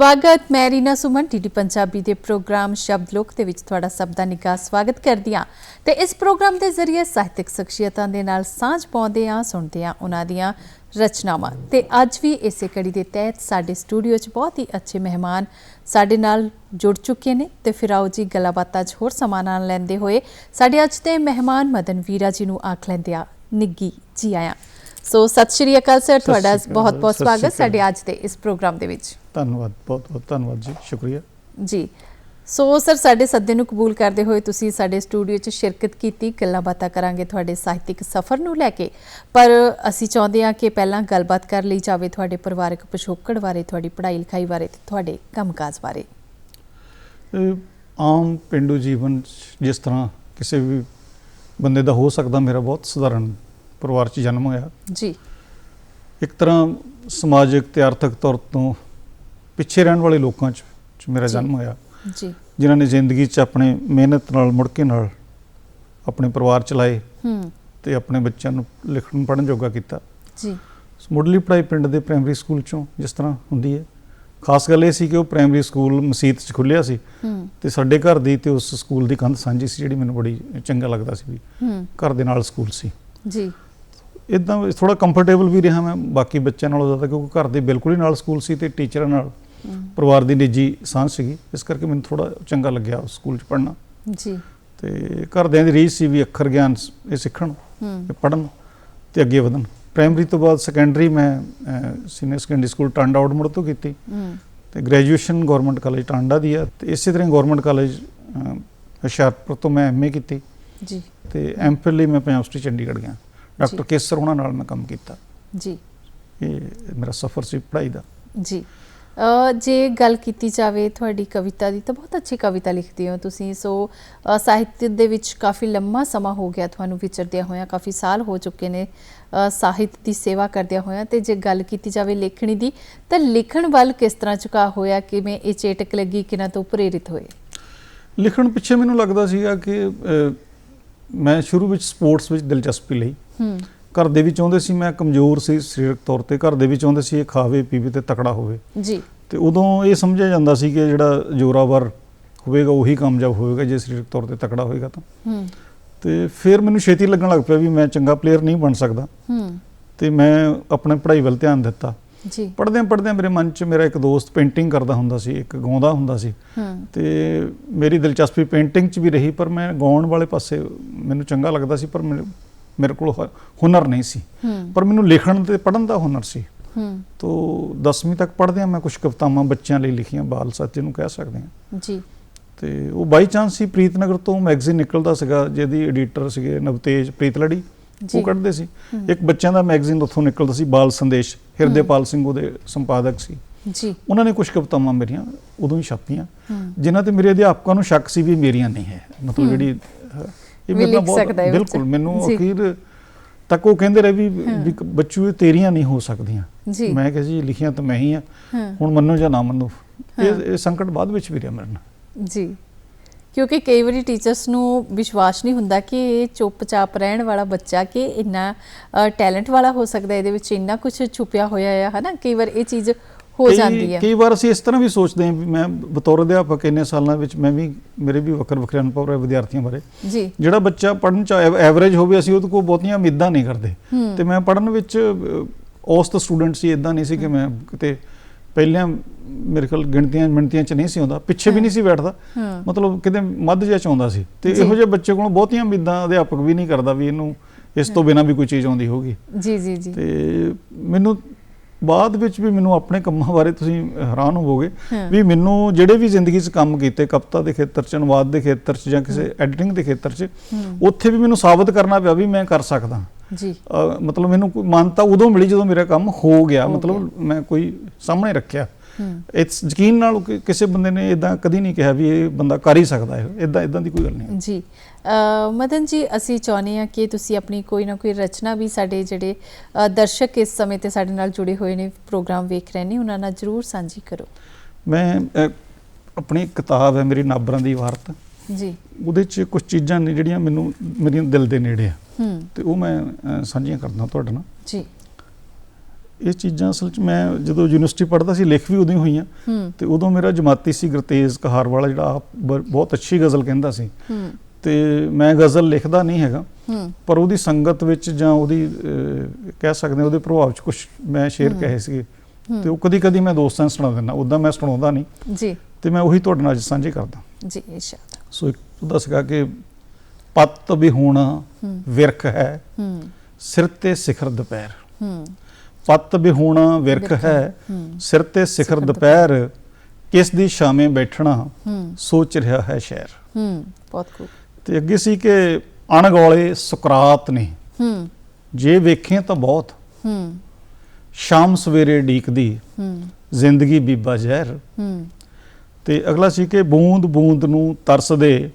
ਸਵਾਗਤ, ਮੈਂ ਰੀਨਾ ਸੁਮਨ ਟੀਡੀ ਪੰਜਾਬੀ ਦੇ ਪ੍ਰੋਗਰਾਮ ਸ਼ਬਦ ਲੋਕ ਦੇ ਵਿੱਚ ਤੁਹਾਡਾ ਸਭ ਦਾ ਨਿੱਘਾ ਸਵਾਗਤ ਕਰਦੀ ਹਾਂ। ਤੇ ਇਸ ਪ੍ਰੋਗਰਾਮ ਦੇ ਜ਼ਰੀਏ ਸਾਹਿਤਕ ਸ਼ਖਸੀਅਤਾਂ ਦੇ ਨਾਲ ਸਾਂਝ ਪਾਉਂਦੇ ਹਾਂ, ਸੁਣਦੇ ਹਾਂ ਉਹਨਾਂ ਦੀਆਂ ਰਚਨਾਵਾਂ। ਤੇ ਅੱਜ ਵੀ ਇਸੇ ਕੜੀ ਦੇ ਤਹਿਤ ਸਾਡੇ ਸਟੂਡੀਓ 'ਚ ਬਹੁਤ ਹੀ ਅੱਛੇ ਮਹਿਮਾਨ ਸਾਡੇ ਨਾਲ ਜੁੜ ਚੁੱਕੇ ਨੇ। ਤੇ ਫਿਰ ਆਓ ਜੀ ਗੱਲਾਂ ਬਾਤਾਂ 'ਚ ਹੋਰ ਸਮਾਂ ਲੈਂਦੇ ਹੋਏ ਸਾਡੇ ਅੱਜ ਦੇ ਮਹਿਮਾਨ ਮਦਨ ਵੀਰਾ ਜੀ ਨੂੰ ਆਖ ਲੈਂਦੇ ਆ ਨਿੱਗੀ ਜੀ ਆਇਆਂ। ਸੋ ਸਤਿ ਸ਼੍ਰੀ ਅਕਾਲ ਸਰ ਤੁਹਾਡਾ ਸ਼੍ਰੀ ਅਕਾਲ, ਬਹੁਤ ਬਹੁਤ ਸਤਿ ਸ਼੍ਰੀ ਸਵਾਗਤ ਸਾਡੇ। ਅੱਜ ਦੇ ਇਸ ਪ੍ਰੋਗਰਾਮ ਦੇ ਵਿੱਚ। ਧੰਨਵਾਦ ਬਹੁਤ ਬਹੁਤ ਧੰਨਵਾਦ ਜੀ ਸ਼ੁਕਰੀਆ। ਜੀ। ਸੋ ਸਰ ਸਾਡੇ ਸੱਦੇ ਨੂੰ ਕਬੂਲ ਕਰਦੇ ਹੋਏ ਤੁਸੀਂ ਸਾਡੇ ਸਟੂਡੀਓ 'ਚ ਸ਼ਿਰਕਤ ਕੀਤੀ ਗੱਲਾਂ ਬਾਤਾਂ ਕਰਾਂਗੇ ਤੁਹਾਡੇ ਸਾਹਿਤਿਕ ਸਫ਼ਰ ਨੂੰ ਲੈ ਕੇ। ਪਰ ਅਸੀਂ ਚਾਹੁੰਦੇ ਹਾਂ ਕਿ ਪਹਿਲਾਂ ਗੱਲਬਾਤ ਕਰ ਲਈ ਜਾਵੇ ਤੁਹਾਡੇ ਪਰਿਵਾਰਕ ਪਿਛੋਕੜ ਬਾਰੇ ਤੁਹਾਡੀ ਪੜ੍ਹਾਈ ਲਿਖਾਈ ਬਾਰੇ ਤੇ ਤੁਹਾਡੇ ਕੰਮਕਾਜ ਬਾਰੇ। ਆਮ ਪਿੰਡੂ ਜੀਵਨ ਜਿਸ ਤਰ੍ਹਾਂ ਕਿਸੇ ਵੀ ਬੰਦੇ ਦਾ ਹੋ ਸਕਦਾ ਮੇਰਾ ਬਹੁਤ ਸਧਾਰਨ ਪਰਿਵਾਰ 'ਚ ਜਨਮ ਹੋਇਆ। ਜੀ। ਇੱਕ ਤਰ੍ਹਾਂ ਸਮਾਜਿਕ ਤੇ ਆਰਥਿਕ ਤੌਰ ਤੋਂ ਪਿੱਛੇ ਰਹਿਣ ਵਾਲੇ ਲੋਕਾਂ 'ਚ ਮੇਰਾ। ਜਨਮ ਹੋਇਆ। ਜੀ। ਜਿਨ੍ਹਾਂ ਨੇ ਜ਼ਿੰਦਗੀ 'ਚ ਆਪਣੇ ਮਿਹਨਤ ਨਾਲ ਮੁੜਕੇ ਨਾਲ ਆਪਣੇ ਪਰਿਵਾਰ ਚਲਾਏ ਹੂੰ। ਤੇ ਆਪਣੇ ਬੱਚਿਆਂ ਨੂੰ ਲਿਖਣ ਪੜ੍ਹਨ ਜੋਗਾ ਕੀਤਾ। ਜੀ। ਮੁੱਢਲੀ ਪੜ੍ਹਾਈ ਪਿੰਡ ਦੇ ਪ੍ਰਾਇਮਰੀ ਸਕੂਲ 'ਚੋਂ ਜਿਸ ਤਰ੍ਹਾਂ ਹੁੰਦੀ ਹੈ। ਖਾਸ ਗੱਲ ਇਹ ਸੀ ਕਿ ਉਹ ਪ੍ਰਾਇਮਰੀ ਸਕੂਲ ਮਸੀਤ 'ਚ ਖੁੱਲਿਆ ਸੀ ਤੇ ਸਾਡੇ ਘਰ ਦੀ ਤੇ ਉਸ ਸਕੂਲ ਦੀ ਕੰਧ ਸਾਂਝੀ ਸੀ ਜਿਹੜੀ ਮੈਨੂੰ ਬੜੀ ਚੰਗਾ ਲੱਗਦਾ ਸੀ ਵੀ ਘਰ ਦੇ ਨਾਲ ਸਕੂਲ ਸੀ। ਜੀ। ਇਦਾਂ ਥੋੜਾ ਕੰਫਰਟੇਬਲ ਵੀ ਰਿਹਾ ਮੈਂ ਬਾਕੀ ਬੱਚਿਆਂ ਨਾਲੋਂ ਜ਼ਿਆਦਾ ਕਿਉਂਕਿ ਘਰ ਦੇ ਬਿਲਕੁਲ ਹੀ ਨਾਲ ਸਕੂਲ ਸੀ ਤੇ ਟੀਚਰਾਂ ਨਾਲ ਪਰਿਵਾਰ ਦੀ ਨਿੱਜੀ ਸਾਂਝ ਸੀਗੀ। ਇਸ ਕਰਕੇ ਮੈਨੂੰ ਥੋੜਾ ਚੰਗਾ ਲੱਗਿਆ ਉਸ ਸਕੂਲ 'ਚ ਪੜ੍ਹਨਾ। ਜੀ। ਤੇ ਘਰਦਿਆਂ ਦੀ ਰੀਝ ਸੀ ਵੀ ਅੱਖਰ ਗਿਆਨ ਇਹ ਸਿੱਖਣ ਤੇ ਪੜ੍ਹਨ ਤੇ ਅੱਗੇ ਵਧਣ। ਪ੍ਰਾਇਮਰੀ ਤੋਂ ਬਾਅਦ ਸੈਕੰਡਰੀ ਮੈਂ ਸੀਨੀਅਰ ਸੈਕੰਡਰੀ ਸਕੂਲ ਟਾਂਡਾ ਆਊਟਮੁੜ ਤੋਂ ਕੀਤੀ। ਤੇ ਗ੍ਰੈਜੂਏਸ਼ਨ ਗਵਰਨਮੈਂਟ ਕਾਲਜ ਟਾਂਡਾ ਦੀ ਆ। ਤੇ ਇਸੇ ਤਰ੍ਹਾਂ ਗਵਰਨਮੈਂਟ ਕਾਲਜ ਹੁਸ਼ਿਆਰਪੁਰ ਤੋਂ ਮੈਂ ਐਮਏ ਕੀਤੀ। ਜੀ। ਤੇ ਐਮਫਿਲ ਲਈ ਮੈਂ ਪੰਜਾਬ ਸਟੇਟ ਚੰਡੀਗੜ੍ਹ ਗਿਆ। ਡਾਕਟਰ। ਕੇਸਰ ਉਹਨਾਂ ਨਾਲ ਮੈਂ ਕੰਮ ਕੀਤਾ। ਜੀ। ਇਹ ਮੇਰਾ ਸਫ਼ਰ ਸੀ ਪੜ੍ਹਾਈ ਦਾ। ਜੀ। ਜੇ ਗੱਲ ਕੀਤੀ ਜਾਵੇ ਤੁਹਾਡੀ ਕਵਿਤਾ ਦੀ ਤਾਂ ਬਹੁਤ ਅੱਛੀ ਕਵਿਤਾ ਲਿਖਦੇ ਹੋ ਤੁਸੀਂ। ਸੋ ਸਾਹਿਤ ਦੇ ਵਿੱਚ ਕਾਫੀ ਲੰਮਾ ਸਮਾਂ ਹੋ ਗਿਆ ਤੁਹਾਨੂੰ ਵਿਚਰਦਿਆਂ ਹੋਇਆਂ ਕਾਫੀ ਸਾਲ ਹੋ ਚੁੱਕੇ ਨੇ ਸਾਹਿਤ ਦੀ ਸੇਵਾ ਕਰਦਿਆਂ ਹੋਇਆਂ। ਤੇ ਜੇ ਗੱਲ ਕੀਤੀ ਜਾਵੇ ਲੇਖਣੀ ਦੀ ਤਾਂ ਲਿਖਣ ਵੱਲ ਕਿਸ ਤਰ੍ਹਾਂ ਝੁਕਾ ਹੋਇਆ ਕਿਵੇਂ ਇਹ ਚੇਟਕ ਲੱਗੀ ਕਿਨਾਂ ਤੋਂ ਪ੍ਰੇਰਿਤ ਹੋਏ? ਲਿਖਣ ਪਿੱਛੇ ਮੈਨੂੰ ਲੱਗਦਾ ਸੀਗਾ ਕਿ ਮੈਂ ਸ਼ੁਰੂ ਵਿੱਚ ਸਪੋਰਟਸ ਵਿੱਚ ਦਿਲਚਸਪੀ ਲਈ। ਹੂੰ। ਘਰ ਦੇ ਵੀ ਚਾਹੁੰਦੇ ਸੀ ਮੈਂ ਕਮਜ਼ੋਰ ਸੀ ਸਰੀਰਕ ਤੌਰ ਤੇ। ਘਰ ਦੇ ਵੀ ਚਾਹੁੰਦੇ ਸੀ ਇਹ ਖਾਵੇ ਪੀਵੇ ਤੇ ਤਕੜਾ ਹੋਵੇ। ਜੀ। ਤੇ ਉਦੋਂ ਇਹ ਸਮਝਿਆ ਜਾਂਦਾ ਸੀ ਕਿ ਜਿਹੜਾ ਜ਼ੋਰਾਵਰ ਹੋਵੇਗਾ ਉਹੀ ਕਾਮਯਾਬ ਹੋਵੇਗਾ। ਜੇ ਸਰੀਰਕ ਤੌਰ ਤੇ ਤਕੜਾ ਹੋਵੇਗਾ ਤਾਂ। ਹੂੰ। ਤੇ ਫਿਰ ਮੈਨੂੰ ਛੇਤੀ ਲੱਗਣ ਲੱਗ ਪਿਆ ਵੀ ਮੈਂ ਚੰਗਾ ਪਲੇਅਰ ਨਹੀਂ ਬਣ ਸਕਦਾ। ਹੂੰ। ਤੇ ਮੈਂ ਆਪਣੇ ਪੜ੍ਹਾਈ ਵੱਲ ਧਿਆਨ ਦਿੱਤਾ। ਜੀ। ਪੜ੍ਹਦਿਆਂ ਪੜ੍ਹਦਿਆਂ ਮੇਰੇ ਮਨ 'ਚ ਮੇਰਾ ਇੱਕ ਦੋਸਤ ਪੇਂਟਿੰਗ ਕਰਦਾ ਹੁੰਦਾ ਸੀ ਇੱਕ ਗਾਉਂਦਾ ਹੁੰਦਾ ਸੀ। ਹੂੰ। ਤੇ ਮੇਰੀ ਦਿਲਚਸਪੀ ਪੇਂਟਿੰਗ 'ਚ ਵੀ ਰਹੀ ਪਰ ਮੈਂ ਗਾਉਣ ਵਾਲੇ ਪਾਸੇ ਮੈਨੂੰ ਚੰਗਾ ਲੱਗਦਾ ਸੀ ਪਰ ਮੇਰੇ ਕੋਲ ਹੁਨਰ ਨਹੀਂ ਸੀ। ਪਰ ਮੈਨੂੰ ਲਿਖਣ ਤੇ ਪੜ੍ਹਨ ਦਾ ਹੁਨਰ ਸੀ। ਹੂੰ। ਤੋ 10ਵੀਂ ਤੱਕ ਪੜ੍ਹਦਿਆਂ ਮੈਂ ਕੁਝ ਕਵਿਤਾਵਾਂ ਬੱਚਿਆਂ ਲਈ ਲਿਖੀਆਂ ਬਾਲ ਸੱਚ ਨੂੰ ਕਹਿ ਸਕਦੇ ਹਾਂ। ਜੀ। ਤੇ ਉਹ ਬਾਈ ਚਾਂਸ ਹੀ ਪ੍ਰੀਤਨਗਰ ਤੋਂ ਮੈਗਜ਼ੀਨ ਨਿਕਲਦਾ ਸੀਗਾ ਜਿਹਦੀ ਐਡੀਟਰ ਸੀਗੇ ਨਵਤੇਜ ਪ੍ਰੀਤਲੜੀ। ਉਹ ਕੱਢਦੇ ਸੀ। ਇੱਕ ਬੱਚਿਆਂ ਦਾ ਮੈਗਜ਼ੀਨ ਉੱਥੋਂ ਨਿਕਲਦਾ ਸੀ ਬਾਲ ਸੰਦੇਸ਼। ਹਿਰਦੇਪਾਲ ਸਿੰਘ ਉਹਦੇ ਸੰਪਾਦਕ ਸੀ। ਜੀ। ਉਹਨਾਂ ਨੇ ਕੁਝ ਕਵਿਤਾਵਾਂ ਮੇਰੀਆਂ ਉਦੋਂ ਹੀ ਛਾਪੀਆਂ। ਜਿਨ੍ਹਾਂ ਤੇ ਮੇਰੇ ਅਧਿਆਪਕਾਂ ਨੂੰ ਸ਼ੱਕ ਸੀ ਵੀ ਮੇਰੀਆਂ ਨਹੀਂ ਹੈ। ਮਤਲਬ। ਜਿਹੜੀ ਇਹ ਮੇਰੇ ਨਾਲ ਬੱਚਾ। ਬਿਲਕੁਲ ਮੈਨੂੰ। ਅਖੀਰ ਤੱਕ ਉਹ ਕਹਿੰਦੇ ਰਹੇ ਵੀ ਬੱਚੂ ਇਹ ਤੇਰੀਆਂ ਨਹੀਂ ਹੋ ਸਕਦੀਆਂ। ਮੈਂ ਕਿਹਾ ਜੀ ਲਿਖੀਆਂ ਤਾਂ ਮੈਂ ਹੀ ਆ ਹੁਣ ਮੰਨੋ ਜਾਂ ਨਾ ਮੰਨੋ ਇਹ ਸੰਕਟ ਬਾਅਦ ਵਿੱਚ ਵੀ ਰਿਹਾ ਮੇਰੇ ਨਾਲ। ਜੀ। ਕਿਉਂਕਿ ਕਈ ਵਾਰੀ ਟੀਚਰਸ ਨੂੰ ਵਿਸ਼ਵਾਸ ਨਹੀਂ ਹੁੰਦਾ ਕਿ ਇਹ ਚੁੱਪਚਾਪ ਰਹਿਣ ਵਾਲਾ ਬੱਚਾ ਕਿ ਇੰਨਾ ਟੈਲੈਂਟ ਵਾਲਾ ਹੋ ਸਕਦਾ ਇਹਦੇ ਵਿੱਚ ਇੰਨਾ ਕੁਝ ਛੁਪਿਆ ਹੋਇਆ ਹੈ ਹਨਾ? ਕਈ ਵਾਰ ਇਹ ਚੀਜ਼ ਹੋ ਜਾਂਦੀ ਹੈ ਕਈ ਵਾਰ ਅਸੀਂ ਇਸ ਤਰ੍ਹਾਂ ਵੀ ਸੋਚਦੇ ਹਾਂ ਮੈਂ ਬਤੌਰ ਅਧਿਆਪਕ ਇੰਨੇ ਸਾਲਾਂ ਵਿੱਚ ਮੈਂ ਵੀ ਮੇਰੇ ਵੀ ਵੱਖਰੇ ਵੱਖਰੇ ਅਨੁਭਵ ਰਹੇ ਵਿਦਿਆਰਥੀਆਂ ਬਾਰੇ। ਜੀ। ਜਿਹੜਾ ਬੱਚਾ ਪੜ੍ਹਨ ਚ ਐਵਰੇਜ ਹੋਵੇ ਅਸੀਂ ਉਹਦੇ ਕੋਲ ਬਹੁਤੀਆਂ ਉਮੀਦਾਂ ਨਹੀਂ ਕਰਦੇ। ਤੇ ਮੈਂ ਪੜ੍ਹਨ ਵਿੱਚ ਔਸਤ ਸਟੂਡੈਂਟ ਸੀ ਇਦਾਂ ਨਹੀਂ ਸੀ ਕਿ ਮੈਂ ਕਿਤੇ ਪਹਿਲਾਂ ਮੇਰੇ ਕੋਲ ਗਿਣਤੀਆਂ ਮਿਣਤੀਆਂ ਚ ਨਹੀਂ ਸੀ ਆਉਂਦਾ ਪਿੱਛੇ ਵੀ। ਨਹੀਂ ਸੀ ਬੈਠਦਾ। ਮਤਲਬ ਕਿਤੇ ਮੱਧ ਜਿਹਾ ਚ ਆਉਂਦਾ ਸੀ। ਤੇ। ਇਹੋ ਜਿਹੇ ਬੱਚੇ ਕੋਲੋਂ ਬਹੁਤੀਆਂ ਉਮੀਦਾਂ ਅਧਿਆਪਕ ਵੀ ਨਹੀਂ ਕਰਦਾ ਵੀ ਇਹਨੂੰ ਇਸ ਤੋਂ ਬਿਨਾਂ ਵੀ ਕੋਈ ਚੀਜ਼ ਆਉਂਦੀ ਹੋਗੀ ਜੀ ਜੀ ਜੀ। ਤੇ ਮੈਨੂੰ ਬਾਅਦ ਵਿੱਚ ਵੀ ਮੈਨੂੰ ਆਪਣੇ ਕੰਮਾਂ ਬਾਰੇ ਤੁਸੀਂ ਹੈਰਾਨ ਹੋਵੋਗੇ। ਵੀ ਮੈਨੂੰ ਜਿਹੜੇ ਵੀ ਜ਼ਿੰਦਗੀ 'ਚ ਕੰਮ ਕੀਤੇ ਕਵਿਤਾ ਦੇ ਖੇਤਰ 'ਚ ਅਨੁਵਾਦ ਦੇ ਖੇਤਰ 'ਚ ਜਾਂ ਕਿਸੇ ਐਡੀਟਿੰਗ ਦੇ ਖੇਤਰ 'ਚ ਉੱਥੇ ਵੀ ਮੈਨੂੰ ਸਾਬਤ ਕਰਨਾ ਪਿਆ ਵੀ ਮੈਂ ਕਰ ਸਕਦਾ। ਜੀ। ਮਤਲਬ ਮੈਨੂੰ ਕੋਈ ਮਾਨਤਾ ਉਦੋਂ ਮਿਲੀ ਜਦੋਂ ਮੇਰਾ ਕੰਮ ਹੋ ਗਿਆ। ਮਤਲਬ ਮੈਂ ਕੋਈ ਸਾਹਮਣੇ ਰੱਖਿਆ। ਇਸ ਯਕੀਨ ਨਾਲ ਕਿਸੇ ਬੰਦੇ ਨੇ ਇਦਾਂ ਕਦੀ ਨਹੀਂ ਕਿਹਾ ਵੀ ਇਹ ਬੰਦਾ ਕਰ ਹੀ ਸਕਦਾ ਹੈ। ਇਦਾਂ ਇਦਾਂ ਦੀ ਕੋਈ ਗੱਲ ਨਹੀਂ ਜੀ। ਮਦਨ ਜੀ ਅਸੀਂ ਚਾਹੁੰਦੇ ਹਾਂ ਕਿ ਤੁਸੀਂ ਆਪਣੀ ਕੋਈ ਨਾ ਕੋਈ ਰਚਨਾ ਵੀ ਸਾਡੇ ਜਿਹੜੇ ਦਰਸ਼ਕ ਇਸ ਸਮੇਂ ਤੇ ਸਾਡੇ ਨਾਲ ਜੁੜੇ ਹੋਏ ਨੇ ਪ੍ਰੋਗਰਾਮ ਵੇਖ ਰਹੇ ਨੇ ਉਹਨਾਂ ਨਾਲ ਜਰੂਰ ਸਾਂਝੀ ਕਰੋ। ਮੈਂ ਆਪਣੀ ਕਿਤਾਬ ਹੈ ਮੇਰੀ ਨਾਬਰਾਂ ਦੀ ਵਾਰਤ ਜੀ। ਉਹਦੇ 'ਚ ਕੁਝ ਚੀਜ਼ਾਂ ਨੇ ਜਿਹੜੀਆਂ ਮੈਨੂੰ ਮੇਰੀਆਂ ਦਿਲ ਦੇ ਨੇੜੇ ਆ। ਹੂੰ। ਤੇ ਉਹ ਮੈਂ ਸਾਂਝੀਆਂ ਕਰਦਾ ਤੁਹਾਡੇ ਨਾਲ। ਜੀ। ਇਹ ਚੀਜ਼ਾਂ ਅਸਲ 'ਚ ਮੈਂ ਜਦੋਂ ਯੂਨੀਵਰਸਿਟੀ ਪੜ੍ਹਦਾ ਸੀ ਲਿਖ ਵੀ ਉਦੋਂ ਹੀ। ਹੋਈਆਂ ਤੇ ਉਦੋਂ ਮੇਰਾ ਜਮਾਤੀ ਸੀ ਗੁਰਤੇਜ ਕਹਾਰ ਵਾਲਾ ਜਿਹੜਾ ਬਹੁਤ ਅੱਛੀ ਗਜ਼ਲ ਕਹਿੰਦਾ ਸੀ। ਤੇ ਮੈਂ ਗਜ਼ਲ ਲਿਖਦਾ ਨਹੀਂ ਹੈਗਾ। ਪਰ ਉਹਦੀ ਸੰਗਤ ਵਿੱਚ ਜਾਂ ਉਹਦੀ ਕਹਿ ਸਕਦੇ ਉਹਦੇ ਪ੍ਰਭਾਵ 'ਚ ਕੁਝ ਮੈਂ ਸ਼ੇਰ ਹੂੰ। ਕਹੇ ਹੂੰ। ਤੇ ਉਹ ਕਦੀ ਕਦੀ ਮੈਂ ਦੋਸਤਾਂ ਨੂੰ ਸੁਣਾ ਦਿੰਦਾ। ਉਦਾਂ ਮੈਂ ਸੁਣਾਉਂਦਾ ਨਹੀਂ। ਜੀ। ਤੇ ਮੈਂ ਉਹੀ ਤੁਹਾਡੇ ਨਾਲ ਅੱਜ ਸਾਂਝੇ ਕਰਦਾ। ਜੀ ਇਰਸ਼ਾਦ ਸੋ ਇੱਕ ਉਹਦਾ ਸੀਗਾ ਕਿ ਪੱਤ ਵੀ ਹੋਣਾ ਵਿਰਖ ਹੈ। ਸਿਰ ਤੇ ਸਿਖਰ ਦੁਪਹਿਰ। ਪੱਤ ਬਿਹੂਣਾ ਵਿਰਖ ਵਿਰਖ ਹੈ। ਸਿਰ ਤੇ ਸਿਖਰ ਦੁਪਹਿਰ। ਕਿਸ ਦੀ ਸ਼ਾਮੇ ਬੈਠਣਾ ਸੋਚ ਰਿਹਾ ਹੈ ਸ਼ਹਿਰ। ਹੂੰ। ਬਹੁਤ ਖੂਬ। ਤੇ ਅੱਗੇ ਸੀ ਕਿ ਅਣਗੌਲੇ ਸੁਕਰਾਤ ਨੇ। ਹੂੰ। ਜੇ ਵੇਖੇ ਤਾਂ ਬਹੁਤ। ਹੂੰ। ਸ਼ਾਮ ਸਵੇਰੇ ਢੀਕਦੀ ਹੂੰ। ਜ਼ਿੰਦਗੀ ਬੀਬਾ ਜ਼ਹਿਰ। ਹੂੰ। ਤੇ ਅਗਲਾ ਸੀ ਕਿ ਬੂੰਦ ਬੂੰਦ ਨੂੰ ਤਰਸਦੇ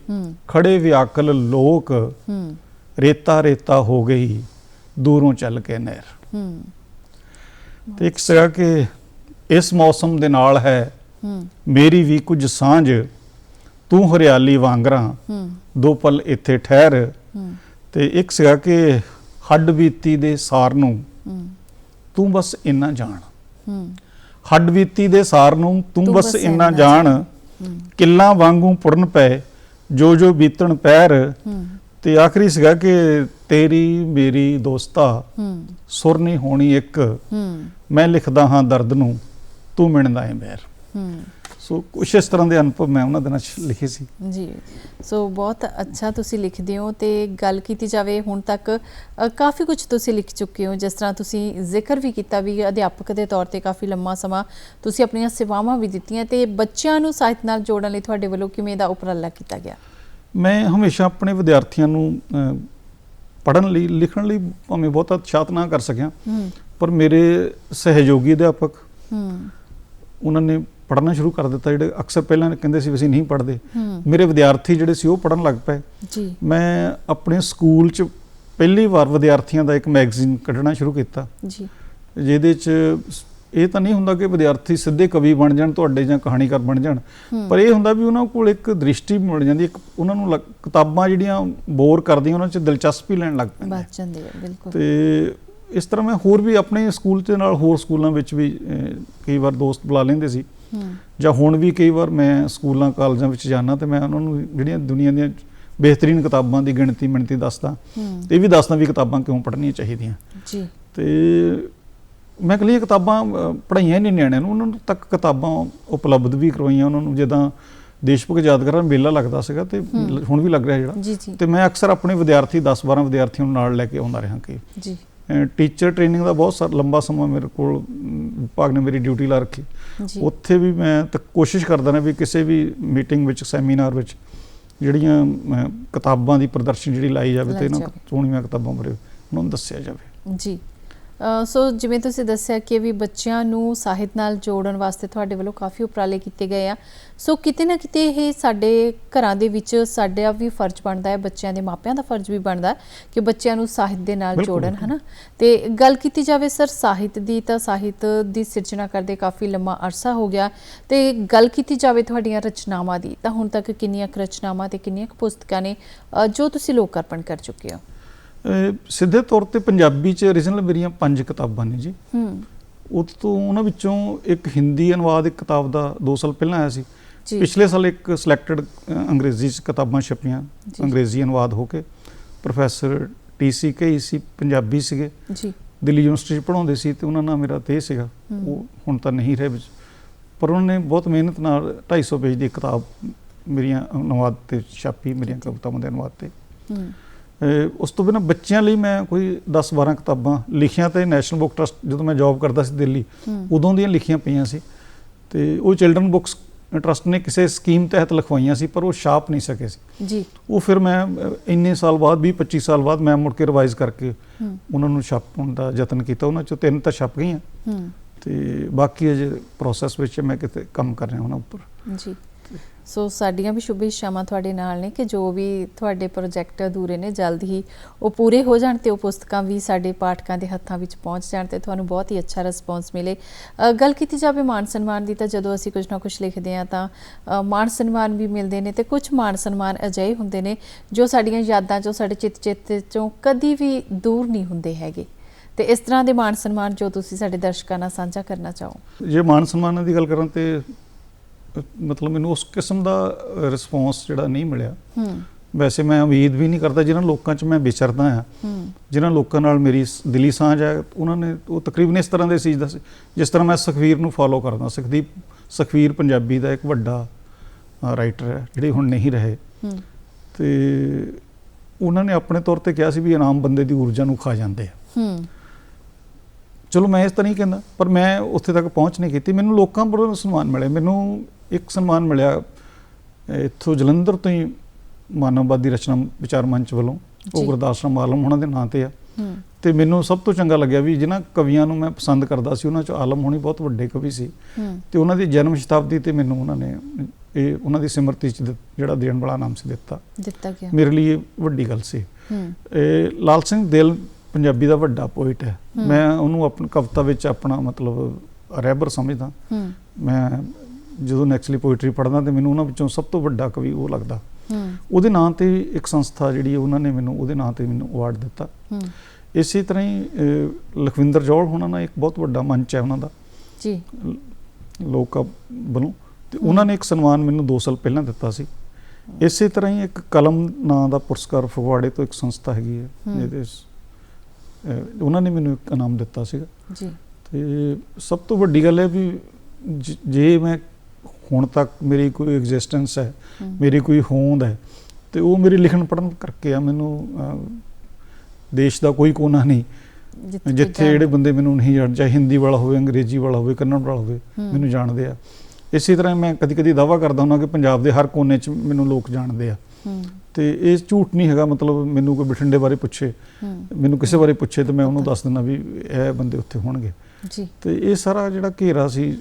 ਖੜੇ ਵਿਆਕਲ ਲੋਕ ਰੇਤਾ ਰੇਤਾ ਹੋ ਗਈ ਦੂਰੋਂ ਚੱਲ ਕੇ ਨਹਿਰ। ਤੇ ਇੱਕ ਸੀਗਾ ਕਿ ਇਸ ਮੌਸਮ ਦੇ ਨਾਲ ਹੈ ਮੇਰੀ ਵੀ ਕੁਝ ਸਾਂਝ ਤੂੰ ਹਰਿਆਲੀ ਵਾਂਗਰਾ ਦੋ ਪਲ ਇੱਥੇ ਠਹਿਰ। ਤੇ ਇੱਕ ਸੀਗਾ ਕਿ ਹੱਡ ਬੀਤੀ ਦੇ ਸਾਰ ਨੂੰ ਤੂੰ ਬਸ ਇੰਨਾ ਜਾਣ। ਹੂੰ ਹੱਡ ਬੀਤੀ ਦੇ ਸਾਰ ਨੂੰ ਤੂੰ ਬਸ ਇੰਨਾ ਜਾਣ ਕਿੱਲਾਂ ਵਾਂਗੂ ਪੁਰਨ ਪਏ ਜੋ ਜੋ ਬੀਤਣ ਪੈਰ। ਤੇ ਆਖਰੀ ਸੀਗਾ ਕਿ ਤੇਰੀ ਮੇਰੀ ਦੋਸਤਾ ਸੁਰ ਨਹੀਂ ਹੋਣੀ ਇੱਕ। ਮੈਂ ਲਿਖਦਾ ਹਾਂ ਦਰਦ ਨੂੰ ਤੂੰ ਮਿਣਦਾ ਹੈ ਬੈਰ। ਹੂੰ। ਸੋ ਕੁਛ ਇਸ ਤਰ੍ਹਾਂ ਦੇ ਅਨੁਭਵ ਮੈਂ ਉਹਨਾਂ ਦਿਨਾਂ 'ਚ ਲਿਖੇ ਸੀ। ਜੀ। ਸੋ ਬਹੁਤ ਅੱਛਾ ਤੁਸੀਂ ਲਿਖਦੇ ਹੋ ਤੇ ਗੱਲ ਕੀਤੀ ਜਾਵੇ ਹੁਣ ਤੱਕ ਕਾਫੀ ਕੁਝ ਤੁਸੀਂ ਲਿਖ ਚੁੱਕੇ ਹੋ ਜਿਸ ਤਰ੍ਹਾਂ ਤੁਸੀਂ ਜ਼ਿਕਰ ਵੀ ਕੀਤਾ ਵੀ ਅਧਿਆਪਕ ਦੇ ਤੌਰ ਤੇ ਕਾਫੀ ਲੰਮਾ ਸਮਾਂ ਤੁਸੀਂ ਆਪਣੀਆਂ ਸੇਵਾਵਾਂ ਵੀ ਦਿੱਤੀਆਂ ਤੇ ਬੱਚਿਆਂ ਨੂੰ ਸਾਹਿਤ ਨਾਲ ਜੋੜਨ ਲਈ ਤੁਹਾਡੇ ਵੱਲੋਂ ਕਿਵੇਂ ਦਾ ਉਪਰਾਲਾ ਕੀਤਾ ਗਿਆ? ਮੈਂ ਹਮੇਸ਼ਾ ਆਪਣੇ ਵਿਦਿਆਰਥੀਆਂ ਨੂੰ ਪੜਨ ਲਈ ਲਿਖਣ ਲਈ ਭਾਵੇਂ ਬਹੁਤਾ ਉਤਸ਼ਾਹਤ ਨਾ ਕਰ ਸਕਿਆ ਪਰ ਮੇਰੇ ਸਹਿਯੋਗੀ ਅਧਿਆਪਕ ਹੂੰ। ਉਹਨਾਂ ਨੇ ਪੜ੍ਹਨਾ ਸ਼ੁਰੂ ਕਰ ਦਿੱਤਾ ਜਿਹੜੇ ਅਕਸਰ ਪਹਿਲਾਂ ਕਹਿੰਦੇ ਸੀ ਵੀ ਅਸੀਂ ਨਹੀਂ ਪੜ੍ਹਦੇ। ਹੂੰ। ਮੇਰੇ ਵਿਦਿਆਰਥੀ ਜਿਹੜੇ ਸੀ ਉਹ ਪੜਨ ਲੱਗ ਪਏ। ਜੀ। ਮੈਂ ਆਪਣੇ ਸਕੂਲ 'ਚ ਪਹਿਲੀ ਵਾਰ ਵਿਦਿਆਰਥੀਆਂ ਦਾ ਇੱਕ ਮੈਗਜ਼ੀਨ ਕੱਢਣਾ ਸ਼ੁਰੂ ਕੀਤਾ। ਜੀ। ਜਿਹਦੇ 'ਚ ਇਹ ਤਾਂ ਨਹੀਂ ਹੁੰਦਾ ਕਿ ਵਿਦਿਆਰਥੀ ਸਿੱਧੇ ਕਵੀ ਬਣ ਜਾਣ ਤੁਹਾਡੇ ਜਾਂ ਕਹਾਣੀਕਾਰ ਬਣ ਜਾਣ। ਪਰ ਇਹ ਹੁੰਦਾ ਵੀ ਉਹਨਾਂ ਕੋਲ ਇੱਕ ਦ੍ਰਿਸ਼ਟੀ ਮਿਲ ਜਾਂਦੀ ਇੱਕ ਉਹਨਾਂ ਨੂੰ ਕਿਤਾਬਾਂ ਜਿਹੜੀਆਂ ਬੋਰ ਕਰਦੀਆਂ ਉਹਨਾਂ 'ਚ ਦਿਲਚਸਪੀ ਲੈਣ ਲੱਗ ਪੈਂਦੇ ਬਚ ਜਾਂਦੇ ਬਿਲਕੁਲ। ਤੇ ਇਸ ਤਰ੍ਹਾਂ ਮੈਂ ਹੋਰ ਵੀ ਆਪਣੇ ਸਕੂਲ ਦੇ ਨਾਲ ਹੋਰ ਸਕੂਲਾਂ ਵਿੱਚ ਵੀ ਕਈ ਵਾਰ ਦੋਸਤ ਬੁਲਾ ਲੈਂਦੇ ਸੀ। ਜਾਂ ਹੁਣ ਵੀ ਕਈ ਵਾਰ ਮੈਂ ਸਕੂਲਾਂ ਕਾਲਜਾਂ ਵਿੱਚ ਜਾਣਾ ਤੇ ਮੈਂ ਉਹਨਾਂ ਨੂੰ ਜਿਹੜੀਆਂ ਦੁਨੀਆ ਦੀਆਂ ਬਿਹਤਰੀਨ ਕਿਤਾਬਾਂ ਦੀ ਗਿਣਤੀ ਮਿਣਤੀ ਦੱਸਦਾ ਤੇ ਇਹ ਵੀ ਦੱਸਦਾ ਵੀ ਕਿਤਾਬਾਂ ਕਿਉਂ ਪੜ੍ਹਨੀਆਂ ਚਾਹੀਦੀਆਂ। ਜੀ। ਤੇ ਮੈਂ ਕੱਲੀਆਂ ਕਿਤਾਬਾਂ ਪੜ੍ਹਾਈਆਂ ਨਹੀਂ ਨਿਆਣਿਆਂ ਨੂੰ ਉਹਨਾਂ ਨੂੰ ਤੱਕ ਕਿਤਾਬਾਂ ਉਪਲਬਧ ਵੀ ਕਰਵਾਈਆਂ ਉਹਨਾਂ ਨੂੰ ਜਿੱਦਾਂ ਦੇਸ਼ ਭਗਤ ਯਾਦਗਾਰਾਂ ਮੇਲਾ ਲੱਗਦਾ ਸੀਗਾ ਤੇ। ਹੁਣ ਵੀ ਲੱਗ ਰਿਹਾ ਜਿਹੜਾ। ਤੇ ਮੈਂ ਅਕਸਰ ਆਪਣੇ ਵਿਦਿਆਰਥੀ 10 12 ਵਿਦਿਆਰਥੀਆਂ ਨੂੰ ਨਾਲ ਲੈ ਕੇ ਆਉਂਦਾ ਰਿਹਾ ਕਿ ਜੀ। ਟੀਚਰ ਟ੍ਰੇਨਿੰਗ ਦਾ ਬਹੁਤ ਲੰਬਾ ਸਮਾਂ ਮੇਰੇ ਕੋਲ ਵਿਭਾਗ ਨੇ ਮੇਰੀ ਡਿਊਟੀ ਲਾ ਰੱਖੀ। ਉੱਥੇ ਵੀ ਮੈਂ ਤਾਂ ਕੋਸ਼ਿਸ਼ ਕਰਦਾ ਨਾ ਵੀ ਕਿਸੇ ਵੀ ਮੀਟਿੰਗ ਵਿੱਚ ਸੈਮੀਨਾਰ ਵਿੱਚ ਜਿਹੜੀਆਂ ਕਿਤਾਬਾਂ ਦੀ ਪ੍ਰਦਰਸ਼ਨ ਜਿਹੜੀ ਲਾਈ ਜਾਵੇ ਤੇ ਇਹਨਾਂ। ਸੋਹਣੀਆਂ ਕਿਤਾਬਾਂ ਬਾਰੇ ਉਹਨਾਂ ਨੂੰ ਦੱਸਿਆ ਜਾਵੇ। ਜੀ। ਸੋ ਜਿਵੇਂ ਤੁਸੀਂ ਦੱਸਿਆ ਕਿ ਵੀ ਬੱਚਿਆਂ ਨੂੰ ਸਾਹਿਤ ਨਾਲ ਜੋੜਨ ਵਾਸਤੇ ਤੁਹਾਡੇ ਵੱਲੋਂ ਕਾਫੀ ਉਪਰਾਲੇ ਕੀਤੇ ਗਏ ਆ। ਸੋ ਕਿਤੇ ਨਾ ਕਿਤੇ ਇਹ ਸਾਡੇ ਘਰਾਂ ਦੇ ਵਿੱਚ ਸਾਡਾ ਵੀ ਫਰਜ਼ ਬਣਦਾ ਹੈ ਬੱਚਿਆਂ ਦੇ ਮਾਪਿਆਂ ਦਾ ਫਰਜ਼ ਵੀ ਬਣਦਾ ਹੈ ਕਿ ਬੱਚਿਆਂ ਨੂੰ ਸਾਹਿਤ ਦੇ ਨਾਲ ਜੋੜਨ। ਹਨਾ? ਤੇ ਗੱਲ ਕੀਤੀ ਜਾਵੇ ਸਰ ਸਾਹਿਤ ਦੀ ਤਾਂ ਸਾਹਿਤ ਦੀ ਸਿਰਜਣਾ ਕਰਦੇ ਕਾਫੀ ਲੰਮਾ ਅਰਸਾ ਹੋ ਗਿਆ। ਤੇ ਗੱਲ ਕੀਤੀ ਜਾਵੇ ਤੁਹਾਡੀਆਂ ਰਚਨਾਵਾਂ ਦੀ ਤਾਂ ਹੁਣ ਤੱਕ ਕਿੰਨੀਆਂ ਰਚਨਾਵਾਂ ਤੇ ਕਿੰਨੀਆਂ ਕੁ ਪੁਸਤਕਾਂ ਨੇ ਜੋ ਤੁਸੀਂ ਲੋਕ ਅਰਪਣ ਕਰ ਚੁੱਕੇ ਹੋ? ਸਿੱਧੇ ਤੌਰ ਤੇ ਪੰਜਾਬੀ ਚ origignal ਮੇਰੀਆਂ ਪੰਜ ਕਿਤਾਬਾਂ ਨੇ ਜੀ। ਹੂੰ। ਉਹ ਤੋਂ ਉਹਨਾਂ ਵਿੱਚੋਂ ਇੱਕ ਹਿੰਦੀ ਅਨੁਵਾਦ ਇੱਕ ਕਿਤਾਬ ਦਾ 2 ਸਾਲ ਪਹਿਲਾਂ ਆਇਆ ਸੀ। ਪਿਛਲੇ ਸਾਲ ਇੱਕ ਸਿਲੈਕਟਡ ਅੰਗਰੇਜ਼ੀ ਚ ਕਿਤਾਬਾਂ ਛਪੀਆਂ। ਅੰਗਰੇਜ਼ੀ ਅਨੁਵਾਦ ਹੋ ਕੇ। ਪ੍ਰੋਫੈਸਰ ਟੀਸੀ ਕਈ ਸੀ ਪੰਜਾਬੀ ਸੀਗੇ। ਜੀ। ਦਿੱਲੀ ਯੂਨੀਵਰਸਿਟੀ 'ਚ ਪੜ੍ਹਾਉਂਦੇ ਸੀ ਤੇ ਉਹਨਾਂ ਨਾਲ ਮੇਰਾ ਤੇ ਸੀਗਾ। ਉਹ ਹੁਣ ਤਾਂ ਨਹੀਂ ਰਹੇ ਵਿੱਚ। ਪਰ ਉਹਨਾਂ ਨੇ ਬਹੁਤ ਮਿਹਨਤ ਨਾਲ 250 ਪੇਜ ਦੀ ਕਿਤਾਬ ਮੇਰੀਆਂ ਅਨੁਵਾਦ ਤੇ ਛਾਪੀ ਮੇਰੀਆਂ ਕਵਿਤਾਵਾਂ ਦੇ ਅਨੁਵਾਦ ਤੇ। ਹੂੰ। ਉਸ ਤੋਂ ਬਿਨਾਂ ਬੱਚਿਆਂ ਲਈ ਮੈਂ ਕੋਈ 10 12 ਕਿਤਾਬਾਂ ਲਿਖੀਆਂ ਤੇ ਨੈਸ਼ਨਲ ਬੁੱਕ ਟਰਸਟ ਜਦੋਂ ਮੈਂ ਜੌਬ ਕਰਦਾ ਸੀ ਦਿੱਲੀ ਉਦੋਂ ਦੀਆਂ ਲਿਖੀਆਂ ਪਈਆਂ ਸੀ। ਤੇ ਉਹ ਚਿਲਡਰਨ ਬੁੱਕਸ ਟਰਸਟ ਨੇ ਕਿਸੇ ਸਕੀਮ ਤਹਿਤ ਲਿਖਵਾਈਆਂ ਸੀ ਪਰ ਉਹ ਛਾਪ ਨਹੀਂ ਸਕੇ ਸੀ। ਜੀ। ਉਹ ਫਿਰ ਮੈਂ ਇੰਨੇ ਸਾਲ ਬਾਅਦ 20 25 ਸਾਲ ਬਾਅਦ ਮੈਂ ਮੁੜ ਕੇ ਰਿਵਾਈਜ਼ ਕਰਕੇ ਉਹਨਾਂ ਨੂੰ ਛਾਪਣ ਦਾ ਯਤਨ ਕੀਤਾ। ਉਹਨਾਂ ਚੋਂ ਤਿੰਨ ਤਾਂ ਛਪ ਗਈਆਂ। ਹੂੰ। ਤੇ ਬਾਕੀ ਅਜੇ ਪ੍ਰੋਸੈਸ ਵਿੱਚ ਮੈਂ ਕਿਤੇ ਕੰਮ ਕਰ ਰਿਹਾ ਉਹਨਾਂ ਉੱਪਰ। ਜੀ। ਸੋ ਸਾਡੀਆਂ ਵੀ ਸ਼ੁਭ ਇੱਛਾਵਾਂ ਤੁਹਾਡੇ ਨਾਲ ਨੇ ਕਿ ਜੋ ਵੀ ਤੁਹਾਡੇ ਪ੍ਰੋਜੈਕਟ ਅਧੂਰੇ ਨੇ ਜਲਦ ਹੀ ਉਹ ਪੂਰੇ ਹੋ ਜਾਣ ਤੇ ਉਹ ਪੁਸਤਕਾਂ ਵੀ ਸਾਡੇ ਪਾਠਕਾਂ ਦੇ ਹੱਥਾਂ ਵਿੱਚ ਪਹੁੰਚ ਜਾਣ ਤੇ ਤੁਹਾਨੂੰ ਬਹੁਤ ਹੀ ਅੱਛਾ ਰਿਸਪੌਂਸ ਮਿਲੇ। ਗੱਲ ਕੀਤੀ ਜਾਵੇ ਮਾਨ ਸਨਮਾਨ ਦੀ ਤਾਂ ਜਦੋਂ ਅਸੀਂ ਕੁਝ ਨਾ ਕੁਝ ਲਿਖਦੇ ਹਾਂ ਤਾਂ ਅ, ਮਾਨ ਸਨਮਾਨ ਵੀ ਮਿਲਦੇ ਨੇ ਤੇ ਕੁਝ ਮਾਨ ਸਨਮਾਨ ਅਜਿਹੇ ਹੁੰਦੇ ਨੇ ਜੋ ਸਾਡੀਆਂ ਯਾਦਾਂ ਚੋਂ ਸਾਡੇ ਚਿੱਤ ਚਿੱਤ ਚੋਂ ਕਦੀ ਵੀ ਦੂਰ ਨਹੀਂ ਹੁੰਦੇ ਹੈਗੇ। ਤੇ ਇਸ ਤਰ੍ਹਾਂ ਦੇ ਮਾਣ ਸਨਮਾਨ ਜੋ ਤੁਸੀਂ ਸਾਡੇ ਦਰਸ਼ਕਾਂ ਨਾਲ ਸਾਂਝਾ ਕਰਨਾ ਚਾਹੋ। ਜੇ ਮਾਨ ਸਨਮਾਨਾਂ ਦੀ ਗੱਲ ਕਰਾਂ ਤੇ ਮਤਲਬ ਮੈਨੂੰ ਉਸ ਕਿਸਮ ਦਾ ਰਿਸਪੌਂਸ ਜਿਹੜਾ ਨਹੀਂ ਮਿਲਿਆ। ਹੂੰ। ਵੈਸੇ ਮੈਂ ਉਮੀਦ ਵੀ ਨਹੀਂ ਕਰਦਾ ਜਿਨ੍ਹਾਂ ਲੋਕਾਂ 'ਚ ਮੈਂ ਵਿਚਰਦਾ ਆ ਹੂੰ। ਜਿਨ੍ਹਾਂ ਲੋਕਾਂ ਨਾਲ ਮੇਰੀ ਦਿਲੀ ਸਾਂਝ ਹੈ ਉਹਨਾਂ ਨੇ ਉਹ ਤਕਰੀਬਨ ਇਸ ਤਰ੍ਹਾਂ ਦੇ ਸੀ ਜਿਸ ਤਰ੍ਹਾਂ ਮੈਂ ਸੁਖਵੀਰ ਨੂੰ ਫੋਲੋ ਕਰਦਾ। ਸੁਖਦੀਪ ਸੁਖਵੀਰ ਪੰਜਾਬੀ ਦਾ ਇੱਕ ਵੱਡਾ ਰਾਈਟਰ ਹੈ ਜਿਹੜੇ ਹੁਣ ਨਹੀਂ ਰਹੇ। ਹੂੰ। ਤੇ ਉਹਨਾਂ ਨੇ ਆਪਣੇ ਤੌਰ ਤੇ ਕਿਹਾ ਸੀ ਵੀ ਇਨਾਮ ਬੰਦੇ ਦੀ ਊਰਜਾ ਨੂੰ ਖਾ ਜਾਂਦੇ ਆ। ਹੂੰ। ਚਲੋ ਮੈਂ ਇਸ ਤਰ੍ਹਾਂ ਨਹੀਂ ਕਹਿੰਦਾ ਪਰ ਮੈਂ ਉੱਥੇ ਤੱਕ ਪਹੁੰਚ ਨਹੀਂ ਕੀਤੀ। ਮੈਨੂੰ ਲੋਕਾਂ ਵੱਲੋਂ ਸਨਮਾਨ ਮਿਲੇ ਮੈਨੂੰ ਇੱਕ ਸਨਮਾਨ ਮਿਲਿਆ ਇੱਥੋਂ ਜਲੰਧਰ ਤੋਂ ਹੀ ਮਾਨਵਵਾਦੀ ਰਚਨਾ ਵਿਚਾਰ ਮੰਚ ਵੱਲੋਂ ਉਹ। ਗੁਰਦਾਸ ਰਾਮ ਆਲਮ ਉਹਨਾਂ ਦੇ ਨਾਂ ਤੇ ਆ। ਤੇ ਮੈਨੂੰ ਸਭ ਤੋਂ ਚੰਗਾ ਲੱਗਿਆ ਵੀ ਜਿਨ੍ਹਾਂ ਕਵੀਆਂ ਨੂੰ ਮੈਂ ਪਸੰਦ ਕਰਦਾ ਸੀ ਉਹਨਾਂ ਚੋਂ ਆਲਮ ਹੋਣੀ ਬਹੁਤ ਵੱਡੇ ਕਵੀ ਸੀ। ਤੇ ਉਹਨਾਂ ਦੀ ਜਨਮ ਸ਼ਤਾਬਦੀ ਤੇ ਮੈਨੂੰ ਉਹਨਾਂ ਨੇ ਇਹ ਉਹਨਾਂ ਦੀ ਸਿਮਰਤੀ ਚ ਜਿਹੜਾ ਦੇਣ ਵਾਲਾ ਨਾਮ ਸੀ ਦਿੱਤਾ। ਦਿੱਤਾ ਗਿਆ। ਮੇਰੇ ਲਈ ਇਹ ਵੱਡੀ ਗੱਲ ਸੀ। ਇਹ ਲਾਲ ਸਿੰਘ ਦਿਲ ਪੰਜਾਬੀ ਦਾ ਵੱਡਾ ਪੋਇਟ ਹੈ। ਮੈਂ ਉਹਨੂੰ ਆਪਣੀ ਕਵਿਤਾ ਵਿੱਚ ਆਪਣਾ ਮਤਲਬ ਰਹਿਬਰ ਸਮਝਦਾ। ਮੈਂ ਜਦੋਂ ਨੈਕਸਟਲੀ ਪੋਇਟਰੀ ਪੜ੍ਹਦਾ ਤੇ ਮੈਨੂੰ ਉਹਨਾਂ ਵਿੱਚੋਂ ਸਭ ਤੋਂ ਵੱਡਾ ਕਵੀ ਉਹ ਲੱਗਦਾ। ਉਹਦੇ ਨਾਂ ਤੇ ਇੱਕ ਸੰਸਥਾ ਜਿਹੜੀ ਉਹਨਾਂ ਨੇ ਮੈਨੂੰ ਉਹਦੇ ਨਾਂ ਤੇ ਮੈਨੂੰ ਅਵਾਰਡ ਦਿੱਤਾ। ਇਸੇ ਤਰ੍ਹਾਂ ਹੀ ਲਖਵਿੰਦਰ ਜੌਲ ਹੋਣਾ ਨਾ ਇੱਕ ਬਹੁਤ ਵੱਡਾ ਮੰਚ ਹੈ ਉਹਨਾਂ ਦਾ। ਜੀ। ਲੋਕ ਵੱਲੋਂ। ਤੇ ਉਹਨਾਂ ਨੇ ਇੱਕ ਸਨਮਾਨ ਮੈਨੂੰ 2 ਸਾਲ ਪਹਿਲਾਂ ਦਿੱਤਾ ਸੀ। ਇਸੇ ਤਰ੍ਹਾਂ ਹੀ ਇੱਕ ਕਲਮ ਨਾਂ ਦਾ ਪੁਰਸਕਾਰ ਫਗਵਾੜੇ ਤੋਂ ਇੱਕ ਸੰਸਥਾ ਹੈਗੀ ਹੈ। ਜਿਹਦੇ ਉਹਨਾਂ ਨੇ ਮੈਨੂੰ ਇੱਕ ਇਨਾਮ ਦਿੱਤਾ ਸੀਗਾ। ਜੀ। ਤੇ ਸਭ ਤੋਂ ਵੱਡੀ ਗੱਲ ਹੈ ਵੀ ਜੇ ਮੈਂ ਹੁਣ ਤੱਕ ਮੇਰੀ ਕੋਈ ਐਗਜ਼ਿਸਟੈਂਸ ਹੈ ਹੂੰ। ਮੇਰੀ ਕੋਈ ਹੋਂਦ ਹੈ ਤੇ ਉਹ ਮੇਰੀ ਲਿਖਣ ਪੜ੍ਹਨ ਕਰਕੇ ਆ ਮੈਨੂੰ ਦੇਸ਼ ਦਾ ਕੋਈ ਕੋਨਾ ਨਹੀਂ। ਜਿੱਥੇ ਜਿਹੜੇ ਬੰਦੇ ਮੈਨੂੰ ਨਹੀਂ ਜਾਣ ਚਾਹੇ ਹਿੰਦੀ ਵਾਲਾ ਹੋਵੇ ਅੰਗਰੇਜ਼ੀ ਵਾਲਾ ਹੋਵੇ ਕੰਨੜ ਵਾਲਾ ਹੋਵੇ ਹੂੰ। ਮੈਨੂੰ ਜਾਣਦੇ ਆ। ਇਸੇ ਤਰ੍ਹਾਂ ਮੈਂ ਕਦੀ ਕਦੀ ਦਾਵਾ ਕਰਦਾ ਹੁੰਦਾ ਕਿ ਪੰਜਾਬ ਦੇ ਹਰ ਕੋਨੇ 'ਚ ਮੈਨੂੰ ਲੋਕ ਜਾਣਦੇ ਆ। ਹੂੰ। ਤੇ ਇਹ ਝੂਠ ਨਹੀਂ ਹੈਗਾ ਮਤਲਬ ਮੈਨੂੰ ਕੋਈ ਬਠਿੰਡੇ ਬਾਰੇ ਪੁੱਛੇ ਹੂੰ। ਮੈਨੂੰ ਕਿਸੇ ਬਾਰੇ ਪੁੱਛੇ ਤੇ ਮੈਂ ਉਹਨੂੰ ਦੱਸ ਦਿੰਦਾ ਵੀ ਇਹ ਬੰਦੇ ਉੱਥੇ ਹੋਣਗੇ। ਜੀ। ਤੇ ਇਹ ਸਾਰਾ ਜਿਹੜਾ ਘੇਰਾ ਸੀ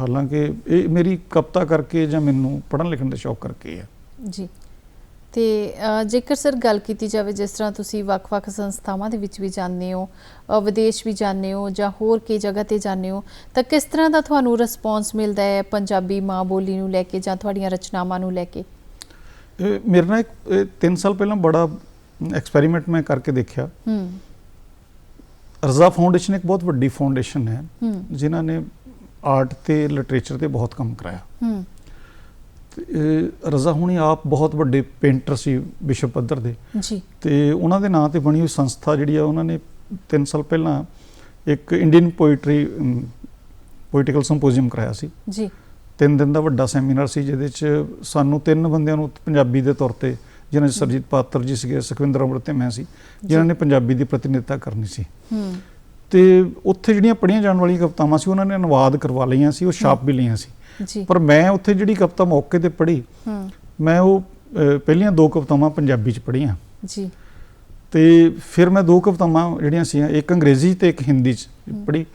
ਹਾਲਾਂਕਿ ਇਹ ਮੇਰੀ ਕਵਿਤਾ ਕਰਕੇ ਜਾਂ ਮੈਨੂੰ ਪੜ੍ਹਨ ਲਿਖਣ ਦਾ ਸ਼ੌਕ ਕਰਕੇ ਹੈ। ਜੀ। ਤੇ ਜੇਕਰ ਸਰ ਗੱਲ ਕੀਤੀ ਜਾਵੇ ਜਿਸ ਤਰ੍ਹਾਂ ਤੁਸੀਂ ਵੱਖ-ਵੱਖ ਸੰਸਥਾਵਾਂ ਦੇ ਵਿੱਚ ਵੀ ਜਾਂਦੇ ਹੋ ਵਿਦੇਸ਼ ਵੀ ਜਾਂਦੇ ਹੋ ਜਾਂ ਹੋਰ ਕਈ ਜਗ੍ਹਾ ਤੇ ਜਾਂਦੇ ਹੋ ਤਾਂ ਕਿਸ ਤਰ੍ਹਾਂ ਦਾ ਤੁਹਾਨੂੰ ਰਿਸਪੌਂਸ ਮਿਲਦਾ ਹੈ ਪੰਜਾਬੀ ਮਾਂ ਬੋਲੀ ਨੂੰ ਲੈ ਕੇ ਜਾਂ ਤੁਹਾਡੀਆਂ ਰਚਨਾਵਾਂ ਨੂੰ ਲੈ ਕੇ? ਮੇਰੇ ਨਾਲ ਇੱਕ 3 ਸਾਲ ਪਹਿਲਾਂ ਬੜਾ ਐਕਸਪੈਰੀਮੈਂਟ ਮੈਂ ਕਰਕੇ ਦੇਖਿਆ। ਹੂੰ। ਰਜ਼ਾ ਫਾਊਂਡੇਸ਼ਨ ਇੱਕ ਬਹੁਤ ਵੱਡੀ ਫਾਊਂਡੇਸ਼ਨ ਹੂੰ। ਜਿਨ੍ਹਾਂ ਨੇ ਆਰਟ ਤੇ ਲਿਟਰੇਚਰ ਤੇ ਬਹੁਤ ਕੰਮ ਕਰਾਇਆ। ਹੂੰ। ਰਜ਼ਾ ਹੁਣੀ ਆਪ ਬਹੁਤ ਵੱਡੇ ਪੇਂਟਰ ਸੀ ਵਿਸ਼ਵ ਪੱਧਰ ਦੇ। ਜੀ। ਤੇ ਉਹਨਾਂ ਦੇ ਨਾਂ ਤੇ ਬਣੀ ਹੋਈ ਸੰਸਥਾ ਜਿਹੜੀ ਆ ਉਹਨਾਂ ਨੇ 3 ਸਾਲ ਪਹਿਲਾਂ ਇੱਕ ਇੰਡੀਅਨ ਪੋਇਟਰੀ ਪੋਇਟੀਕਲ ਸਿੰਪੋਜ਼ੀਅਮ ਕਰਾਇਆ ਸੀ। ਜੀ। ਤਿੰਨ ਦਿਨ ਦਾ ਵੱਡਾ ਸੈਮੀਨਾਰ ਸੀ ਜਿਹਦੇ 'ਚ ਸਾਨੂੰ ਤਿੰਨ ਬੰਦਿਆਂ ਨੂੰ ਪੰਜਾਬੀ ਦੇ ਤੌਰ ਤੇ ਜਿਨ੍ਹਾਂ 'ਚ ਸਰਜੀਤ ਪਾਤਰ ਜੀ ਸੀਗੇ ਸੁਖਵਿੰਦਰ ਅਮਰਤ ਤੇ ਮੈਂ ਸੀ ਜਿਨ੍ਹਾਂ ਨੇ ਪੰਜਾਬੀ ਦੀ ਪ੍ਰਤੀਨਿਧਤਾ ਕਰਨੀ ਸੀ। ਹੂੰ। ਤੇ ਉੱਥੇ ਜਿਹੜੀਆਂ ਪੜ੍ਹੀਆਂ ਜਾਣ ਵਾਲੀਆਂ ਕਵਿਤਾਵਾਂ ਸੀ ਉਹਨਾਂ ਨੇ ਅਨੁਵਾਦ ਕਰਵਾ ਲਈਆਂ ਸੀ ਉਹ ਛਾਪ ਵੀ ਲਈਆਂ ਸੀ। ਪਰ ਮੈਂ ਉੱਥੇ ਜਿਹੜੀ ਕਵਿਤਾ ਮੌਕੇ ਤੇ ਪੜ੍ਹੀ ਮੈਂ ਉਹ ਪਹਿਲੀਆਂ ਦੋ ਕਵਿਤਾਵਾਂ ਪੰਜਾਬੀ 'ਚ ਪੜ੍ਹੀਆਂ। ਜੀ। ਤੇ ਫਿਰ ਮੈਂ ਦੋ ਕਵਿਤਾਵਾਂ ਜਿਹੜੀਆਂ ਸੀ ਇੱਕ ਅੰਗਰੇਜ਼ੀ ਤੇ ਇੱਕ ਹਿੰਦੀ 'ਚ। ਪੜ੍ਹੀ।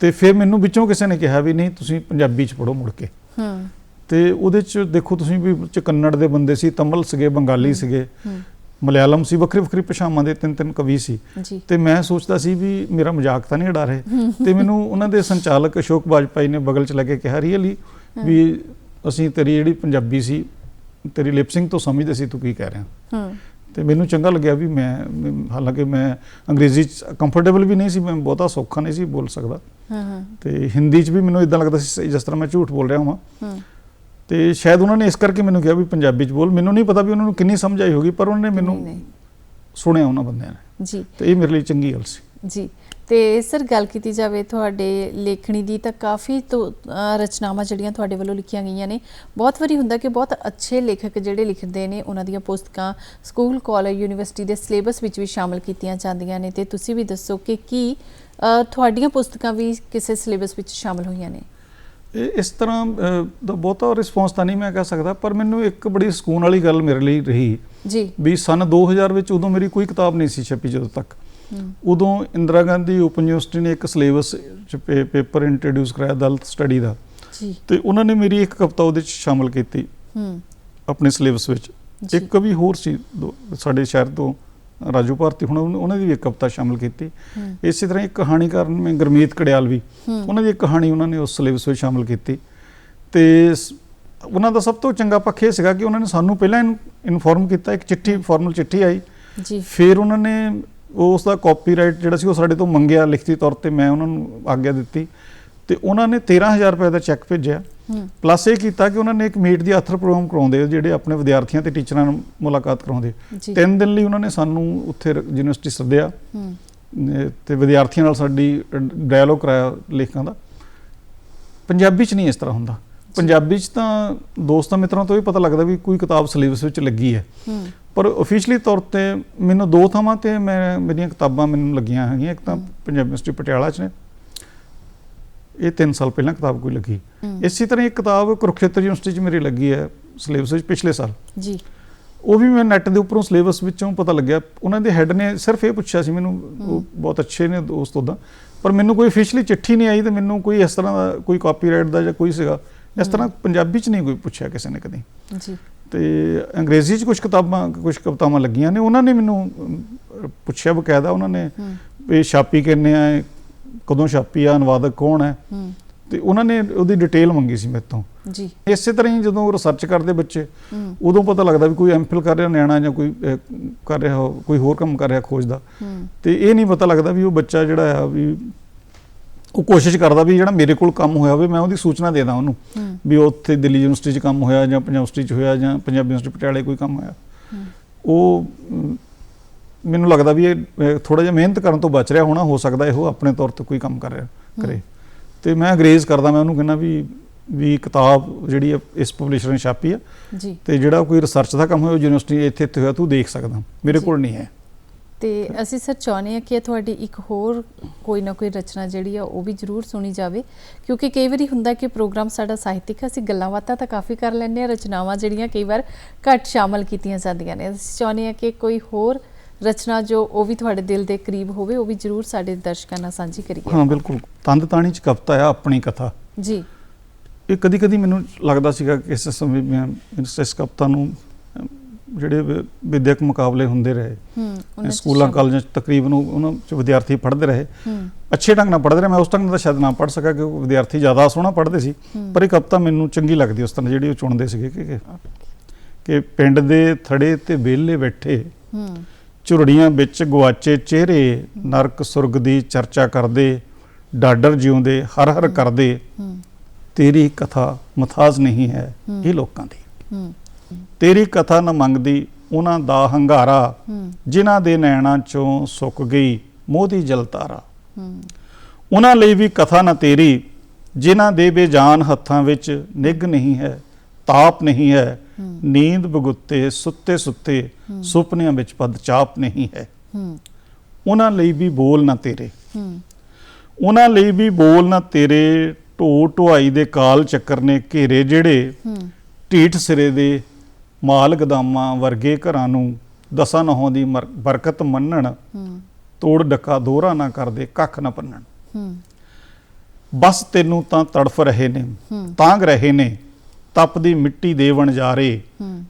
ਤੇ ਫਿਰ ਮੈਨੂੰ ਵਿੱਚੋਂ ਕਿਸੇ ਨੇ ਕਿਹਾ ਵੀ ਨਹੀਂ ਤੁਸੀਂ ਪੰਜਾਬੀ 'ਚ ਪੜ੍ਹੋ ਮੁੜ ਕੇ। ਹੂੰ। ਤੇ ਉਹਦੇ 'ਚ ਦੇਖੋ ਤੁਸੀਂ ਵੀ ਚ ਕੰਨੜ ਦੇ ਬੰਦੇ ਸੀ ਤਮਿਲ ਸੀਗੇ ਬੰਗਾਲੀ। ਸੀਗੇ। ਮਲਿਆਲਮ ਸੀ ਵੱਖਰੀ ਵੱਖਰੀ ਭਾਸ਼ਾਵਾਂ ਦੇ ਤਿੰਨ ਤਿੰਨ ਕਵੀ ਸੀ। ਤੇ ਮੈਂ ਸੋਚਦਾ ਸੀ ਵੀ ਮੇਰਾ ਮਜ਼ਾਕ ਤਾਂ ਨਹੀਂ ਉਡਾ ਰਹੇ। ਤੇ ਮੈਨੂੰ ਉਹਨਾਂ ਦੇ ਸੰਚਾਲਕ ਅਸ਼ੋਕ ਬਾਜਪਾਈ ਨੇ ਬਗਲ 'ਚ ਲੈ ਕੇ ਕਿਹਾ ਰੀਅਲੀ ਵੀ ਅਸੀਂ ਤੇਰੀ ਜਿਹੜੀ ਪੰਜਾਬੀ ਸੀ ਤੇਰੀ ਲਿਪਸਿੰਗ ਤੋਂ ਸਮਝਦੇ ਸੀ ਤੂੰ ਕੀ ਕਹਿ ਰਿਹਾ। ਤੇ ਮੈਨੂੰ ਚੰਗਾ ਲੱਗਿਆ ਵੀ ਮੈਂ ਮੈਂ- ਹਾਲਾਂਕਿ ਮੈਂ ਅੰਗਰੇਜ਼ੀ ਚ ਕੰਫਰਟੇਬਲ ਵੀ ਨਹੀਂ ਸੀ ਮੈਂ ਬਹੁਤਾ ਸੌਖਾ ਨਹੀਂ ਸੀ ਬੋਲ ਸਕਦਾ। ਹਾਂ ਹਾਂ। ਤੇ ਹਿੰਦੀ ਚ ਵੀ ਮੈਨੂੰ ਇਦਾਂ ਲੱਗਦਾ ਸੀ ਜਿਸ ਤਰ੍ਹਾਂ ਮੈਂ ਝੂਠ ਬੋਲ ਰਿਹਾ ਹਾਂ। ਹੂੰ। ਤੇ ਸ਼ਾਇਦ ਉਹਨਾਂ ਨੇ ਇਸ ਕਰਕੇ ਮੈਨੂੰ ਕਿਹਾ ਵੀ ਪੰਜਾਬੀ ਚ ਬੋਲ। ਮੈਨੂੰ ਨਹੀਂ ਪਤਾ ਵੀ ਉਹਨਾਂ ਨੂੰ ਕਿੰਨੀ ਸਮਝ ਆਈ ਹੋਗੀ ਪਰ ਉਹਨਾਂ ਨੇ ਮੈਨੂੰ। ਸੁਣਿਆ ਉਹਨਾਂ ਬੰਦਿਆਂ ਨੇ। ਜੀ। ਤੇ ਇਹ ਮੇਰੇ ਲਈ ਚੰਗੀ ਗੱਲ ਸੀ। ਜੀ। ਤੇ ਸਰ ਗੱਲ ਕੀਤੀ ਜਾਵੇ ਤੁਹਾਡੇ ਲੇਖਣੀ ਦੀ ਤਾਂ ਕਾਫੀ ਤੋਂ ਰਚਨਾਵਾਂ ਜਿਹੜੀਆਂ ਤੁਹਾਡੇ ਵੱਲੋਂ ਲਿਖੀਆਂ ਗਈਆਂ ਨੇ। ਬਹੁਤ ਵਾਰੀ ਹੁੰਦਾ ਕਿ ਬਹੁਤ ਅੱਛੇ ਲੇਖਕ ਜਿਹੜੇ ਲਿਖਦੇ ਨੇ ਉਹਨਾਂ ਦੀਆਂ ਪੁਸਤਕਾਂ ਸਕੂਲ ਕਾਲਜ ਯੂਨੀਵਰਸਿਟੀ ਦੇ ਸਿਲੇਬਸ ਵਿੱਚ ਵੀ ਸ਼ਾਮਲ ਕੀਤੀਆਂ ਜਾਂਦੀਆਂ ਨੇ। ਤੇ ਤੁਸੀਂ ਵੀ ਦੱਸੋ ਕਿ ਕੀ ਤੁਹਾਡੀਆਂ ਪੁਸਤਕਾਂ ਵੀ ਕਿਸੇ ਸਿਲੇਬਸ ਵਿੱਚ ਸ਼ਾਮਲ ਹੋਈਆਂ ਨੇ? ਇਸ ਤਰ੍ਹਾਂ ਦਾ ਬਹੁਤਾ ਰਿਸਪੌਂਸ ਤਾਂ ਨਹੀਂ ਮੈਂ ਕਹਿ ਸਕਦਾ ਪਰ ਮੈਨੂੰ ਇੱਕ ਬੜੀ ਸਕੂਨ ਵਾਲੀ ਗੱਲ ਮੇਰੇ ਲਈ ਰਹੀ। ਜੀ। ਵੀ ਸਨ 2000 ਵਿੱਚ ਉਦੋਂ ਮੇਰੀ ਕੋਈ ਕਿਤਾਬ ਨਹੀਂ ਸੀ ਛਪੀ ਜਦੋਂ ਤੱਕ। ਉਦੋਂ ਇੰਦਰਾ ਗਾਂਧੀ ਓਪਨ ਯੂਨੀਵਰਸਿਟੀ ਨੇ ਇੱਕ ਸਿਲੇਬਸ ਪੇਪਰ ਇੰਟਰੋਡਿਊਸ ਕਰਾਇਆ ਦਲਿਤ ਸਟੱਡੀ ਦਾ। ਜੀ। ਤੇ ਉਹਨਾਂ ਨੇ ਮੇਰੀ ਇੱਕ ਕਵਿਤਾ ਉਹਦੇ ਚ ਸ਼ਾਮਲ ਕੀਤੀ ਹੂੰ। ਆਪਣੇ ਸਿਲੇਬਸ ਵਿੱਚ। ਇੱਕ ਕਵੀ ਹੋਰ ਸੀ ਸਾਡੇ ਸ਼ਹਿਰ ਤੋਂ ਰਾਜੂ ਭਾਰਤੀ ਹੁਣ ਉਹਨੇ- ਦੀ ਵੀ ਇੱਕ ਕਵਿਤਾ ਸ਼ਾਮਲ ਕੀਤੀ। ਇਸੇ ਤਰ੍ਹਾਂ ਇੱਕ ਕਹਾਣੀਕਾਰ ਨੇ ਗੁਰਮੀਤ ਕੜਿਆਲ ਵੀ ਉਹਨਾਂ ਦੀ ਇੱਕ ਕਹਾਣੀ ਉਹਨਾਂ ਨੇ ਉਸ ਸਿਲੇਬਸ ਵਿੱਚ ਸ਼ਾਮਲ ਕੀਤੀ। ਤੇ ਉਹਨਾਂ ਦਾ ਸਭ ਤੋਂ ਚੰਗਾ ਪੱਖ ਇਹ ਸੀਗਾ ਕਿ ਉਹਨਾਂ ਨੇ ਸਾਨੂੰ ਪਹਿਲਾਂ ਇਨਫੋਰਮ ਕੀਤਾ ਇੱਕ ਚਿੱਠੀ ਫਾਰਮਲ ਚਿੱਠੀ ਆਈ। ਜੀ। ਫਿਰ ਉਹਨਾਂ ਨੇ ਉਸ ਦਾ ਕਾਪੀਰਾਈਟ ਜਿਹੜਾ ਸੀ ਉਹ ਸਾਡੇ ਤੋਂ ਮੰਗਿਆ ਲਿਖਤੀ ਤੌਰ ਤੇ ਮੈਂ ਉਹਨਾਂ ਨੂੰ ਆਗਿਆ ਦਿੱਤੀ। ਤੇ ਉਹਨਾਂ ਨੇ 13000 ਰੁਪਏ ਦਾ ਚੈੱਕ ਭੇਜਿਆ। ਪਲੱਸ ਇਹ ਕੀਤਾ ਕਿ ਉਹਨਾਂ ਨੇ ਇੱਕ ਮੀਟ ਦੀ ਆਥਰ ਪ੍ਰੋਗਰਾਮ ਕਰਾਉਂਦੇ ਜਿਹੜੇ ਆਪਣੇ ਵਿਦਿਆਰਥੀਆਂ ਤੇ ਟੀਚਰਾਂ ਨਾਲ ਮੁਲਾਕਾਤ ਕਰਾਉਂਦੇ ਤਿੰਨ ਦਿਨ ਲਈ ਉਹਨਾਂ ਨੇ ਸਾਨੂੰ ਉੱਥੇ ਯੂਨੀਵਰਸਿਟੀ ਸੱਦਿਆ। ਤੇ ਵਿਦਿਆਰਥੀਆਂ ਨਾਲ ਸਾਡੀ ਡਾਇਲੋਗ ਕਰਾਇਆ ਲੇਖਕਾਂ ਦਾ। ਪੰਜਾਬੀ 'ਚ ਨਹੀਂ ਇਸ ਤਰ੍ਹਾਂ ਹੁੰਦਾ। ਪੰਜਾਬੀ 'ਚ ਤਾਂ ਦੋਸਤਾਂ ਮਿੱਤਰਾਂ ਤੋਂ ਵੀ ਪਤਾ ਲੱਗਦਾ ਵੀ ਕੋਈ ਕਿਤਾਬ ਸਿਲੇਬਸ ਵਿੱਚ ਲੱਗੀ ਹੈ। ਪਰ ਅਫੀਸ਼ੀਅਲੀ ਤੌਰ ਤੇ ਮੈਨੂੰ ਦੋ ਥਾਵਾਂ ਤੇ ਮੈਂ ਮੇਰੀਆਂ ਕਿਤਾਬਾਂ ਮੈਨੂੰ ਲੱਗੀਆਂ ਹੈਗੀਆਂ। ਇੱਕ ਤਾਂ। ਪੰਜਾਬ ਯੂਨੀਵਰਸਿਟੀ ਪਟਿਆਲਾ 'ਚ ਨੇ। ਇਹ 3 ਸਾਲ ਪਹਿਲਾਂ ਕਿਤਾਬ ਕੋਈ ਲੱਗੀ। ਇਸੇ ਤਰ੍ਹਾਂ ਇੱਕ ਕਿਤਾਬ ਕੁਰੂਖੇਤਰ ਯੂਨੀਵਰਸਿਟੀ 'ਚ ਮੇਰੀ ਲੱਗੀ ਹੈ ਸਿਲੇਬਸ ਵਿੱਚ ਪਿਛਲੇ ਸਾਲ। ਜੀ। ਉਹ ਵੀ ਮੈਂ ਨੈਟ ਦੇ ਉੱਪਰੋਂ ਸਿਲੇਬਸ ਵਿੱਚੋਂ ਪਤਾ ਲੱਗਿਆ। ਉਹਨਾਂ ਦੇ ਹੈੱਡ ਨੇ ਸਿਰਫ ਇਹ ਪੁੱਛਿਆ ਸੀ ਮੈਨੂੰ ਉਹ। ਬਹੁਤ ਅੱਛੇ ਨੇ ਦੋਸਤ ਉਹਦਾ ਪਰ ਮੈਨੂੰ ਕੋਈ ਅਫੀਸ਼ੀਅਲੀ ਚਿੱਠੀ ਨਹੀਂ ਆਈ ਤੇ ਮੈਨੂੰ ਕੋਈ ਇਸ ਤਰ੍ਹਾਂ ਦਾ ਕੋਈ ਕਾਪੀਰਾਈਟ ਦਾ ਜਾਂ ਕੋਈ ਸੀਗਾ ਇਸ ਤਰ੍ਹਾਂ ਪੰਜਾਬੀ 'ਚ ਨਹੀਂ ਕੋਈ ਪੁੱਛਿਆ ਕਿਸੇ ਨੇ ਕਦੇ। ਜੀ। ਤੇ ਅੰਗਰੇਜ਼ੀ 'ਚ ਕੁਝ ਕਿਤਾਬਾਂ ਕੁਝ ਕਵਿਤਾਵਾਂ ਲੱਗੀਆਂ ਨੇ। ਉਹਨਾਂ ਨੇ ਮੈਨੂੰ ਪੁੱਛਿਆ ਬਕਾਇਦਾ। ਉਹਨਾਂ ਨੇ ਹੂੰ। ਵੀ ਛਾਪੀ ਕਿੰਨੇ ਆ ਇਹ, ਕਦੋਂ ਛਾਪੀ ਆ ਅਨੁਵਾਦਕ ਕੌਣ ਹੈ? ਤੇ ਉਹਨਾਂ ਨੇ ਉਹਦੀ ਡਿਟੇਲ ਮੰਗੀ ਸੀ ਮੇਰੇ ਤੋਂ। ਜੀ। ਇਸੇ ਤਰ੍ਹਾਂ ਹੀ ਜਦੋਂ ਰਿਸਰਚ ਕਰਦੇ ਬੱਚੇ ਉਦੋਂ ਪਤਾ ਲੱਗਦਾ ਵੀ ਕੋਈ ਐਮਫਿਲ ਕਰ ਰਿਹਾ ਨਿਆਣਾ ਜਾਂ ਕੋਈ ਕਰ ਰਿਹਾ ਕੋਈ ਹੋਰ ਕੰਮ ਕਰ ਰਿਹਾ ਖੋਜ ਦਾ। ਤੇ ਇਹ ਨਹੀਂ ਪਤਾ ਲੱਗਦਾ ਵੀ ਉਹ ਬੱਚਾ ਜਿਹੜਾ ਆ ਵੀ ਉਹ ਕੋਸ਼ਿਸ਼ ਕਰਦਾ ਵੀ ਜਿਹੜਾ ਮੇਰੇ ਕੋਲ ਕੰਮ ਹੋਇਆ ਹੋਵੇ ਮੈਂ ਉਹਦੀ ਸੂਚਨਾ ਦੇ ਦਾਂ ਉਹਨੂੰ। ਵੀ ਉੱਥੇ ਦਿੱਲੀ ਯੂਨੀਵਰਸਿਟੀ 'ਚ ਕੰਮ ਹੋਇਆ ਜਾਂ ਪੰਜਾਬ ਯੂਨੀਵਰਸਿਟੀ 'ਚ ਹੋਇਆ ਜਾਂ ਪੰਜਾਬ ਯੂਨੀਵਰਸਿਟੀ ਪਟਿਆਲੇ ਕੋਈ ਕੰਮ ਹੋਇਆ। ਉਹ ਮੈਨੂੰ ਲੱਗਦਾ ਵੀ ਇਹ ਥੋੜਾ ਜਿਹਾ ਮਿਹਨਤ ਕਰਨ ਤੋਂ ਬਚ ਰਿਹਾ ਹੋਣਾ ਹੋ ਸਕਦਾ ਇਹੋ ਆਪਣੇ ਤੌਰ ਤੇ ਕੋਈ ਕੰਮ ਕਰ ਰਿਹਾ ਕਰੇ। ਤੇ ਮੈਂ ਅੰਗਰੇਜ਼ ਕਰਦਾ ਮੈਂ ਉਹਨੂੰ ਕਹਿੰਦਾ ਵੀ ਵੀ ਕਿਤਾਬ ਜਿਹੜੀ ਆ ਇਸ ਪਬਲਿਸ਼ਰ ਨੇ ਛਾਪੀ ਆ। ਜੀ। ਤੇ ਜਿਹੜਾ ਕੋਈ ਰਿਸਰਚ ਦਾ ਕੰਮ ਹੋਇਆ ਯੂਨੀਵਰਸਿਟੀ ਇੱਥੇ ਇੱਥੇ ਹੋਇਆ ਤੂੰ ਦੇਖ ਸਕਦਾ। ਮੇਰੇ। ਕੋਲ ਨਹੀਂ ਹੈ। ਤੇ ਅਸੀਂ ਸਰ ਚਾਹੁੰਦੇ ਹਾਂ ਕਿ ਤੁਹਾਡੀ ਇੱਕ ਹੋਰ ਕੋਈ ਨਾ ਕੋਈ ਰਚਨਾ ਜਿਹੜੀ ਆ ਉਹ ਵੀ ਜ਼ਰੂਰ ਸੁਣੀ ਜਾਵੇ। ਕਿਉਂਕਿ ਕਈ ਵਾਰੀ ਹੁੰਦਾ ਕਿ ਪ੍ਰੋਗਰਾਮ ਸਾਡਾ ਸਾਹਿਤਿਕ ਅਸੀਂ ਗੱਲਾਂ ਬਾਤਾਂ ਤਾਂ ਕਾਫੀ ਕਰ ਲੈਂਦੇ ਹਾਂ ਰਚਨਾਵਾਂ ਜਿਹੜੀਆਂ ਕਈ ਵਾਰ ਘੱਟ ਸ਼ਾਮਲ ਕੀਤੀਆਂ ਜਾਂਦੀਆਂ ਨੇ। ਅਸੀਂ ਚਾਹੁੰਦੇ ਹਾਂ ਕਿ ਕੋਈ ਹੋਰ ਰਚਨਾ ਜੋ ਉਹ ਵੀ ਤੁਹਾਡੇ ਦਿਲ ਦੇ ਕਰੀਬ ਹੋਵੇ ਉਹ ਵੀ ਜ਼ਰੂਰ ਸਾਡੇ ਦਰਸ਼ਕਾਂ ਨਾਲ ਸਾਂਝੀ ਕਰੀਏ। ਹਾਂ ਬਿਲਕੁਲ। ਤੰਦ ਤਾਣੀ ਚ ਕਵਿਤਾ ਆ ਆਪਣੀ ਕਥਾ। ਜੀ। ਇਹ ਕਦੀ ਕਦੀ ਮੈਨੂੰ ਲੱਗਦਾ ਸੀਗਾ ਕਿ ਇਸ ਸਮੇਂ ਮੈਂ ਇਸ ਕਵਿਤਾ ਨੂੰ ਜਿਹੜੇ ਵਿਦਿਅਕ ਮੁਕਾਬਲੇ ਹੁੰਦੇ ਰਹੇ। ਸਕੂਲਾਂ ਕਾਲਜਾਂ ਚ ਤਕਰੀਬਨ ਉਹ- ਉਹਨਾਂ ਚ ਵਿਦਿਆਰਥੀ ਪੜ੍ਹਦੇ ਰਹੇ। ਹੂੰ। ਅੱਛੇ ਢੰਗ ਨਾਲ ਪੜ੍ਹਦੇ ਰਹੇ। ਮੈਂ ਉਸ ਢੰਗ ਨਾਲ ਤਾਂ ਸ਼ਾਇਦ ਨਾ ਪੜ੍ਹ ਸਕਾਂ ਕਿ ਉਹ ਵਿਦਿਆਰਥੀ ਜ਼ਿਆਦਾ ਸੋਹਣਾ ਪੜ੍ਹਦੇ ਸੀ। ਪਰ ਇਹ ਕਵਿਤਾ ਮੈਨੂੰ ਚੰਗੀ ਲੱਗਦੀ ਉਸ ਤਰ੍ਹਾਂ ਜਿਹੜੀ ਉਹ ਚੁਣਦੇ ਸੀਗੇ ਕਿ ਕਿ- ਕਿ ਪਿੰਡ ਦੇ ਥੜੇ ਤੇ ਵਿਹਲੇ ਬੈਠੇ ਹੂੰ। ਝੁਰੜੀਆਂ ਵਿੱਚ ਗਵਾਚੇ ਚਿਹਰੇ ਨਰਕ ਸੁਰਗ ਦੀ ਚਰਚਾ ਕਰਦੇ ਡਾਡਰ ਜਿਉਂਦੇ ਹਰ ਹਰ ਕਰਦੇ ਤੇਰੀ ਕਥਾ ਮਥਾਜ ਨਹੀਂ ਹੈ। ਇਹ ਲੋਕਾਂ ਦੀ। ਤੇਰੀ ਕਥਾ ਨ ਮੰਗਦੀ ਉਹਨਾਂ ਦਾ ਹੰਗਾਰਾ ਜਿਨ੍ਹਾਂ ਦੇ ਨੈਣਾਂ ਚੋਂ ਸੁੱਕ ਗਈ ਮੋਦੀ ਜਲਤਾਰਾ। ਹੂੰ। ਉਹਨਾਂ ਲਈ ਵੀ ਕਥਾ ਨਾ ਤੇਰੀ ਜਿਨ੍ਹਾਂ ਦੇ ਬੇਜਾਨ ਹੱਥਾਂ ਵਿੱਚ ਨਿੱਘ ਨਹੀਂ ਹੈ ਤਾਪ ਨਹੀਂ ਹੈ। ਨੀਂਦ ਬਗੁੱਤੇ ਸੁੱਤੇ ਸੁੱਤੇ। ਸੁਪਨਿਆਂ ਵਿੱਚ ਪਦ ਚਾਪ ਨਹੀਂ ਹੈ। ਉਹਨਾਂ ਲਈ ਵੀ ਬੋਲ ਨਾ ਤੇਰੇ। ਉਹਨਾਂ ਲਈ ਵੀ ਬੋਲ ਨਾ ਤੇਰੇ। ਢੋ ਢੁਆਈ ਦੇ ਕਾਲ ਚੱਕਰ ਨੇ ਘੇਰੇ ਜਿਹੜੇ। ਢੀਠ ਸਿਰੇ ਦੇ ਮਾਲ ਗਦਾਮਾਂ ਵਰਗੇ ਘਰਾਂ ਨੂੰ ਦਸਾਂ ਨਹੋਂ ਦੀ ਬਰਕਤ ਮੰਨਣ। ਤੋੜ ਡੱਕਾ ਦੋਹਰਾ ਨਾ ਕਰਦੇ ਕੱਖ ਨਾ ਪੰਨਣ। ਬਸ ਤੈਨੂੰ ਤਾਂ ਤੜਫ ਰਹੇ ਨੇ। ਤਾਂਗ ਰਹੇ ਨੇ। ਤਪਦੀ ਮਿੱਟੀ ਦੇ ਵਣਜਾਰੇ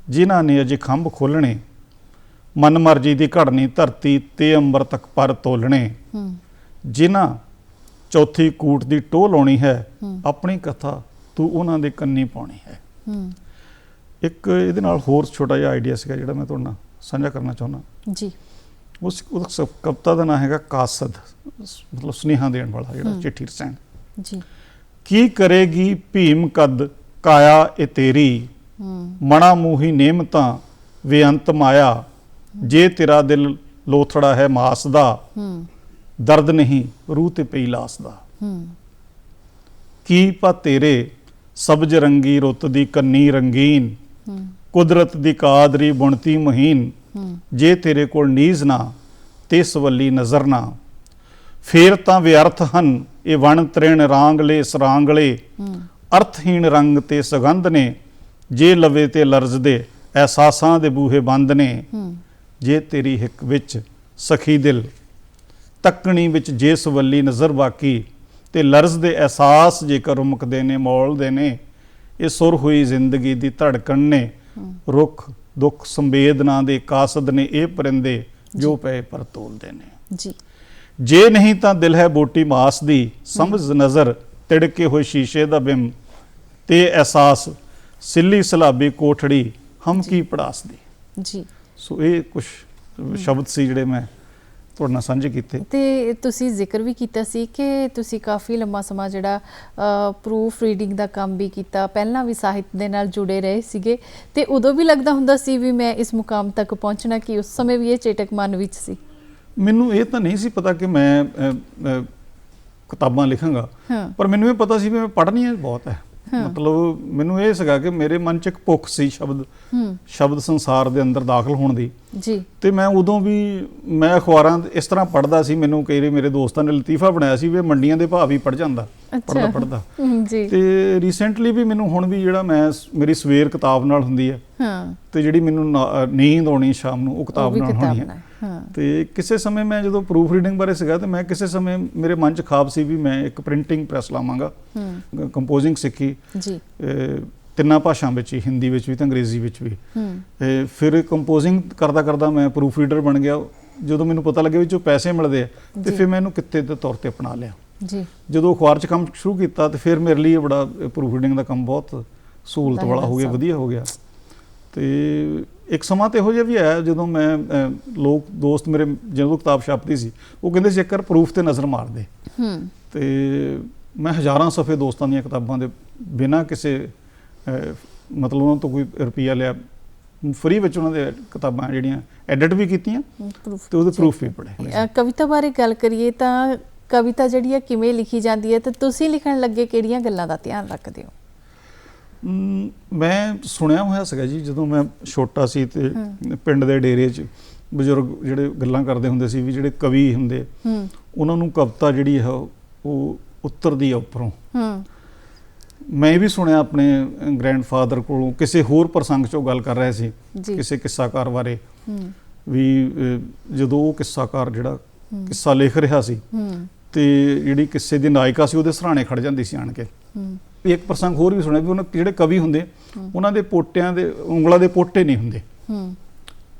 ਜਿਨ੍ਹਾਂ ਨੇ ਅਜੇ ਖੰਭ ਖੋਲਣੇ ਮਨ ਮਰਜ਼ੀ ਦੀ ਘੜਨੀ ਧਰਤੀ ਤੇ ਅੰਬਰ ਤੱਕ ਪਰ ਤੋਲਣੇ ਜਿਨ੍ਹਾਂ ਚੌਥੀ ਕੂਟ ਦੀ ਟੋਹ ਲਾਉਣੀ ਹੈ। ਆਪਣੀ ਕਥਾ ਤੂੰ ਉਹਨਾਂ ਦੇ ਕੰਨੀ ਪਾਉਣੀ ਹੈ। ਇੱਕ ਇਹਦੇ ਨਾਲ ਹੋਰ ਛੋਟਾ ਜਿਹਾ ਆਈਡੀਆ ਸੀਗਾ ਜਿਹੜਾ ਮੈਂ ਤੁਹਾਡੇ ਨਾਲ ਸਾਂਝਾ ਕਰਨਾ ਚਾਹੁੰਦਾ। ਜੀ। ਉਸ ਉਸ ਕਵਿਤਾ ਦਾ ਨਾਮ ਹੈਗਾ ਕਾਸਦ ਮਤਲਬ ਸੁਨੇਹਾ ਦੇਣ ਵਾਲਾ ਜਿਹੜਾ। ਚਿੱਠੀ ਰਸੈਣ ਜੀ। ਕੀ ਕਰੇਗੀ ਭੀਮ ਕਦ? ਕਾਇਆ ਇਹ ਤੇਰੀ। ਮਣਾ ਮੂਹੀ ਨੇਮਤਾਂ ਬੇਅੰਤ ਮਾਇਆ। ਜੇ ਤੇਰਾ ਦਿਲ ਲੋਥੜਾ ਹੈ ਮਾਸ ਦਾ ਦਰਦ ਨਹੀਂ ਰੂਹ ਤੇ ਪਈ ਲਾਸ ਦਾ। ਕੀ ਪਾ ਤੇਰੇ ਸਬਜ ਰੰਗੀ ਰੁੱਤ ਦੀ ਕੰਨੀ ਰੰਗੀਨ। ਕੁਦਰਤ ਦੀ ਕਾਦਰੀ ਬੁਣਤੀ ਮਹੀਨ। ਜੇ ਤੇਰੇ ਕੋਲ ਨੀਜ਼ ਨਾ ਤੇ ਸਵੱਲੀ ਨਜ਼ਰ ਨਾ। ਫੇਰ ਤਾਂ ਵਿਅਰਥ ਹਨ ਇਹ ਵਣ ਤ੍ਰਿਣ ਰਾਂਗਲੇ ਸਰਾਂਗਲੇ। ਅਰਥਹੀਣ ਰੰਗ ਤੇ ਸੁਗੰਧ ਨੇ ਜੇ ਲਵੇ ਤੇ ਲਰਜ਼ਦੇ ਅਹਿਸਾਸਾਂ ਦੇ ਬੂਹੇ ਬੰਦ ਨੇ ਜੇ ਤੇਰੀ ਹਿੱਕ ਵਿੱਚ ਸਖੀ ਦਿਲ ਤੱਕਣੀ ਵਿੱਚ ਜੇ ਸਵੱਲੀ ਨਜ਼ਰ ਬਾਕੀ ਤੇ ਲਰਜ਼ ਦੇ ਅਹਿਸਾਸ ਜੇਕਰ ਉਮਕਦੇ ਨੇ ਮੌਲਦੇ ਨੇ ਇਹ ਸੁਰ ਹੋਈ ਜ਼ਿੰਦਗੀ ਦੀ ਧੜਕਣ ਨੇ। ਰੁੱਖ ਦੁੱਖ ਸੰਵੇਦਨਾ ਦੇ ਕਾਸਦ ਨੇ ਇਹ ਪਰਿੰਦੇ ਜੋ। ਪਏ ਪਰ ਤੋਲਦੇ ਨੇ। ਜੀ। ਜੇ ਨਹੀਂ ਤਾਂ ਦਿਲ ਹੈ ਬੋਟੀ ਮਾਸ ਦੀ ਸਮਝ ਨਜ਼ਰ ਤਿੜਕੇ ਹੋਏ ਸ਼ੀਸ਼ੇ ਦਾ ਬਿੰਬ ਤੇ ਅਹਿਸਾਸ ਸਿੱਲੀ ਸਲਾਬੀ ਕੋਠੜੀ ਹਮ ਕੀ ਪੜਾਸ ਦੀ। ਜੀ। ਸੋ ਇਹ ਕੁਝ ਸ਼ਬਦ ਸੀ ਜਿਹੜੇ ਮੈਂ ਤੁਹਾਡੇ ਨਾਲ ਸਾਂਝੇ ਕੀਤੇ। ਤੇ ਤੁਸੀਂ ਜ਼ਿਕਰ ਵੀ ਕੀਤਾ ਸੀ ਕਿ ਤੁਸੀਂ ਕਾਫੀ ਲੰਮਾ ਸਮਾਂ ਜਿਹੜਾ ਪ੍ਰੂਫ ਰੀਡਿੰਗ ਦਾ ਕੰਮ ਵੀ ਕੀਤਾ ਪਹਿਲਾਂ ਵੀ ਸਾਹਿਤ ਦੇ ਨਾਲ ਜੁੜੇ ਰਹੇ ਸੀਗੇ। ਤੇ ਉਦੋਂ ਵੀ ਲੱਗਦਾ ਹੁੰਦਾ ਸੀ ਵੀ ਮੈਂ ਇਸ ਮੁਕਾਮ ਤੱਕ ਪਹੁੰਚਣਾ ਕਿ ਉਸ ਸਮੇਂ ਵੀ ਇਹ ਚੇਟਕ ਮਨ ਵਿੱਚ ਸੀ? ਮੈਨੂੰ ਇਹ ਤਾਂ ਨਹੀਂ ਸੀ ਪਤਾ ਕਿ ਮੈਂ ਕਿਤਾਬਾਂ ਲਿਖਾਂਗਾ। ਪਰ ਮੈਨੂੰ ਇਹ ਪਤਾ ਸੀ ਵੀ ਮੈਂ ਪੜ੍ਹਨੀਆਂ ਬਹੁਤ ਹੈ ਹਾਂ। ਮਤਲਬ ਮੈਨੂੰ ਇਹ ਸੀਗਾ ਕਿ ਮੇਰੇ ਮਨ 'ਚ ਇੱਕ ਭੁੱਖ ਸੀ ਸ਼ਬਦ ਸ਼ਬਦ ਸੰਸਾਰ ਦੇ ਅੰਦਰ ਦਾਖਲ ਹੋਣ ਦੀ। ਜੀ। ਤੇ ਮੈਂ ਉਦੋਂ ਵੀ ਮੈਂ ਅਖਬਾਰਾਂ ਇਸ ਤਰ੍ਹਾਂ ਪੜ੍ਹਦਾ ਸੀ ਮੈਨੂੰ ਕਈ ਵਾਰੀ ਮੇਰੇ ਦੋਸਤਾਂ ਨੇ ਲਤੀਫਾ ਬਣਾਇਆ ਸੀ ਵੀ ਮੰਡੀਆਂ ਦੇ ਭਾਅ ਵੀ ਪੜ ਜਾਂਦਾ ਪੜਦਾ ਪੜਦਾ ਜੀ। ਤੇ ਰੀਸੈਂਟਲੀ ਵੀ ਮੈਨੂੰ ਹੁਣ ਵੀ ਜਿਹੜਾ ਮੈਂ ਮੇਰੀ ਸਵੇਰ ਕਿਤਾਬ ਨਾਲ ਹੁੰਦੀ ਹੈ ਹਾਂ। ਤੇ ਜਿਹੜੀ ਮੈਨੂੰ ਨੀਂਦ ਆਉਣੀ ਸ਼ਾਮ ਨੂੰ ਉਹ ਕਿਤਾਬ ਨਾਲ ਹੋਣੀ ਹਾਂ। ਤੇ ਕਿਸੇ ਸਮੇਂ ਮੈਂ ਜਦੋਂ ਪ੍ਰੂਫ ਰੀਡਿੰਗ ਬਾਰੇ ਸੀਗਾ ਤੇ ਮੈਂ ਕਿਸੇ ਸਮੇਂ ਮੇਰੇ ਮਨ 'ਚ ਖਾਬ ਸੀ ਵੀ ਮੈਂ ਇੱਕ ਪ੍ਰਿੰਟਿੰਗ ਪ੍ਰੈਸ ਲਾਵਾਂਗਾ। ਕੰਪੋਜ਼ਿੰਗ ਸਿੱਖੀ। ਜੀ। ਤਿੰਨਾਂ ਭਾਸ਼ਾਵਾਂ ਵਿੱਚ ਹੀ ਹਿੰਦੀ ਵਿੱਚ ਵੀ ਤੇ ਅੰਗਰੇਜ਼ੀ ਵਿੱਚ ਵੀ। ਫਿਰ ਕੰਪੋਜ਼ਿੰਗ ਕਰਦਾ ਕਰਦਾ ਮੈਂ ਪ੍ਰੂਫ ਰੀਡਰ ਬਣ ਗਿਆ। ਜਦੋਂ ਮੈਨੂੰ ਪਤਾ ਲੱਗਿਆ ਵੀ ਜੋ ਪੈਸੇ ਮਿਲਦੇ ਆ ਤੇ। ਫਿਰ ਮੈਂ ਇਹਨੂੰ ਕਿੱਤੇ ਦੇ ਤੌਰ ਤੇ ਅਪਣਾ ਲਿਆ। ਜੀ। ਜਦੋਂ ਅਖਬਾਰ 'ਚ ਕੰਮ ਸ਼ੁਰੂ ਕੀਤਾ ਤੇ ਫਿਰ ਮੇਰੇ ਲਈ ਇਹ ਬੜਾ ਪ੍ਰੂਫ ਰੀਡਿੰਗ ਦਾ ਕੰਮ ਬਹੁਤ ਸਹੂਲਤ ਵਾਲਾ ਹੋ ਗਿਆ ਵਧੀਆ ਹੋ ਗਿਆ। ਤੇ ਇੱਕ ਸਮਾਂ ਤੇ ਇਹੋ ਜਿਹਾ ਵੀ ਆਇਆ ਜਦੋਂ ਮੈਂ ਲੋਕ ਦੋਸਤ ਮੇਰੇ ਜਦੋਂ ਕਿਤਾਬ ਛਾਪਦੀ ਸੀ ਉਹ ਕਹਿੰਦੇ ਸੀ ਇੱਕ ਵਾਰ ਪ੍ਰੂਫ ਤੇ ਨਜ਼ਰ ਮਾਰ ਦੇ ਹੂੰ। ਤੇ ਮੈਂ ਹਜ਼ਾਰਾਂ ਸਫੇ ਦੋਸਤਾਂ ਦੀਆਂ ਕਿਤਾਬਾਂ ਦੇ ਬਿਨਾਂ ਕਿਸੇ ਮਤਲਬ ਉਹਨਾਂ ਤੋਂ ਕੋਈ ਰੁਪਈਆ ਲਿਆ ਫ੍ਰੀ ਵਿੱਚ ਉਹਨਾਂ ਦੇ ਕਿਤਾਬਾਂ ਜਿਹੜੀਆਂ ਐਡਿਟ ਵੀ ਕੀਤੀਆਂ ਤੇ ਉਹਦੇ ਪ੍ਰੂਫ ਵੀ ਪੜ੍ਹੇ ਅ, ਕਵਿਤਾ ਬਾਰੇ ਗੱਲ ਕਰੀਏ ਤਾਂ ਕਵਿਤਾ ਜਿਹੜੀ ਹੈ ਕਿਵੇਂ ਲਿਖੀ ਜਾਂਦੀ ਹੈ ਤੇ ਤੁਸੀਂ ਲਿਖਣ ਲੱਗੇ ਕਿਹੜੀਆਂ ਗੱਲਾਂ ਦਾ ਧਿਆਨ ਰੱਖਦੇ ਹੋ? ਮ, ਸੁਣਿਆ ਹੋਇਆ ਸੀਗਾ ਜੀ ਜਦੋਂ ਮੈਂ ਛੋਟਾ ਸੀ ਤੇ ਪਿੰਡ ਦੇ ਡੇਰੇ 'ਚ ਬਜ਼ੁਰਗ ਜਿਹੜੇ ਗੱਲਾਂ ਕਰਦੇ ਹੁੰਦੇ ਸੀ ਵੀ ਜਿਹੜੇ ਕਵੀ ਹੁੰਦੇ ਹੂੰ। ਉਹਨਾਂ ਨੂੰ ਕਵਿਤਾ ਜਿਹੜੀ ਹੈ ਉਹ ਉੱਤਰਦੀ ਆ ਉੱਪਰੋਂ। ਹੂੰ। ਮੈਂ ਵੀ ਸੁਣਿਆ ਆਪਣੇ ਗ੍ਰੈਂਡਫਾਦਰ ਕੋਲੋਂ ਕਿਸੇ ਹੋਰ ਪ੍ਰਸੰਗ 'ਚੋਂ ਗੱਲ ਕਰ ਰਹੇ ਸੀ ਕਿਸੇ ਕਿੱਸਾਕਾਰ ਬਾਰੇ। ਹੂੰ। ਵੀ ਜਦੋਂ ਉਹ ਕਿੱਸਾਕਾਰ ਜਿਹੜਾ ਕਿੱਸਾ ਲਿਖ ਰਿਹਾ ਸੀ ਹੂੰ। ਤੇ ਜਿਹੜੀ ਕਿੱਸੇ ਦੀ ਨਾਇਕਾ ਸੀ ਉਹਦੇ ਸਰਾਣੇ ਖੜ ਜਾਂਦੀ ਸੀ ਆਣ ਕੇ। ਹੂੰ। ਵੀ ਇੱਕ ਪ੍ਰਸੰਗ ਹੋਰ ਵੀ ਸੁਣਿਆ ਵੀ ਉਹਨਾਂ ਜਿਹੜੇ ਕਵੀ ਹੁੰਦੇ ਉਹਨਾਂ ਦੇ ਪੋਟਿਆਂ ਦੇ ਉਂਗਲਾਂ ਦੇ ਪੋਟੇ ਨਹੀਂ ਹੁੰਦੇ। ਹੂੰ।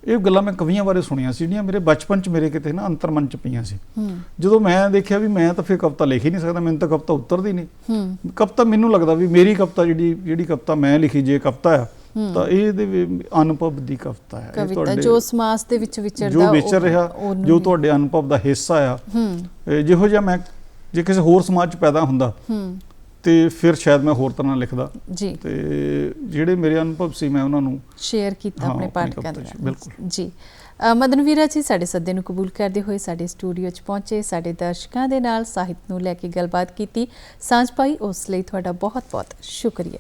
ਇਹ ਗੱਲਾਂ ਮੈਂ ਕਵੀਆਂ ਬਾਰੇ ਸੁਣੀਆਂ ਸੀ ਜਿਹੜੀਆਂ ਮੇਰੇ ਬਚਪਨ 'ਚ ਮੇਰੇ ਕਿਤੇ ਨਾ ਅੰਤਰਮਨ 'ਚ ਪਈਆਂ ਸੀ। ਹੂੰ। ਜਦੋਂ ਮੈਂ ਦੇਖਿਆ ਵੀ ਮੈਂ ਤਾਂ ਫਿਰ ਕਵਿਤਾ ਲਿਖ ਹੀ ਨਹੀਂ ਸਕਦਾ ਮੈਨੂੰ ਤਾਂ ਕਵਿਤਾ ਉਤਰਦੀ ਨਹੀਂ। ਹੂੰ। ਕਵਿਤਾ ਮੈਨੂੰ ਲੱਗਦਾ ਵੀ ਮੇਰੀ ਕਵਿਤਾ ਜਿਹੜੀ ਜਿਹੜੀ ਕਵਿਤਾ ਮੈਂ ਲਿਖੀ ਜੇ ਕਵਿਤਾ ਆ ਤਾਂ ਇਹ ਦੇ ਅਨੁਭਵ ਦੀ ਕਵਿਤਾ ਹੈ। ਇਹ ਤੁਹਾਡੇ- ਜੋ ਸਮਾਜ ਦੇ ਵਿੱਚ ਵਿਚਰਦਾ ਜੋ ਵਿਚਰ ਰਿਹਾ ਜੋ ਤੁਹਾਡੇ ਅਨੁਭਵ ਦਾ ਹਿੱਸਾ ਆ। ਜਿਹੋ ਜਿਹਾ ਮੈਂ ਜੇ ਕਿਸੇ ਹੋਰ ਸਮਾਜ 'ਚ ਪੈਦਾ ਹੁੰਦਾ ਹੂੰ। ਤੇ ਫਿਰ ਸ਼ਾਇਦ ਮੈਂ ਹੋਰ ਤਰ੍ਹਾਂ ਲਿਖਦਾ। ਜੀ। ਤੇ ਜਿਹੜੇ ਮੇਰੇ ਅਨੁਭਵ ਸੀ ਮੈਂ ਉਹਨਾਂ ਨੂੰ ਸ਼ੇਅਰ ਕੀਤਾ ਆਪਣੇ ਪਾਠਕਾਂ ਦੇ ਬਿਲਕੁਲ। ਜੀ। ਅ, ਮਦਨ ਵੀਰਾ ਜੀ ਸਾਡੇ ਸੱਦੇ ਨੂੰ ਕਬੂਲ ਕਰਦੇ ਹੋਏ ਸਾਡੇ ਸਟੂਡੀਓ 'ਚ ਪਹੁੰਚੇ ਸਾਡੇ ਦਰਸ਼ਕਾਂ ਦੇ ਨਾਲ ਸਾਹਿਤ ਨੂੰ ਲੈ ਕੇ ਗੱਲਬਾਤ ਕੀਤੀ। ਸਾਂਝ ਪਾਈ ਉਸ ਲਈ ਤੁਹਾਡਾ ਬਹੁਤ-ਬਹੁਤ ਸ਼ੁਕਰੀਆ।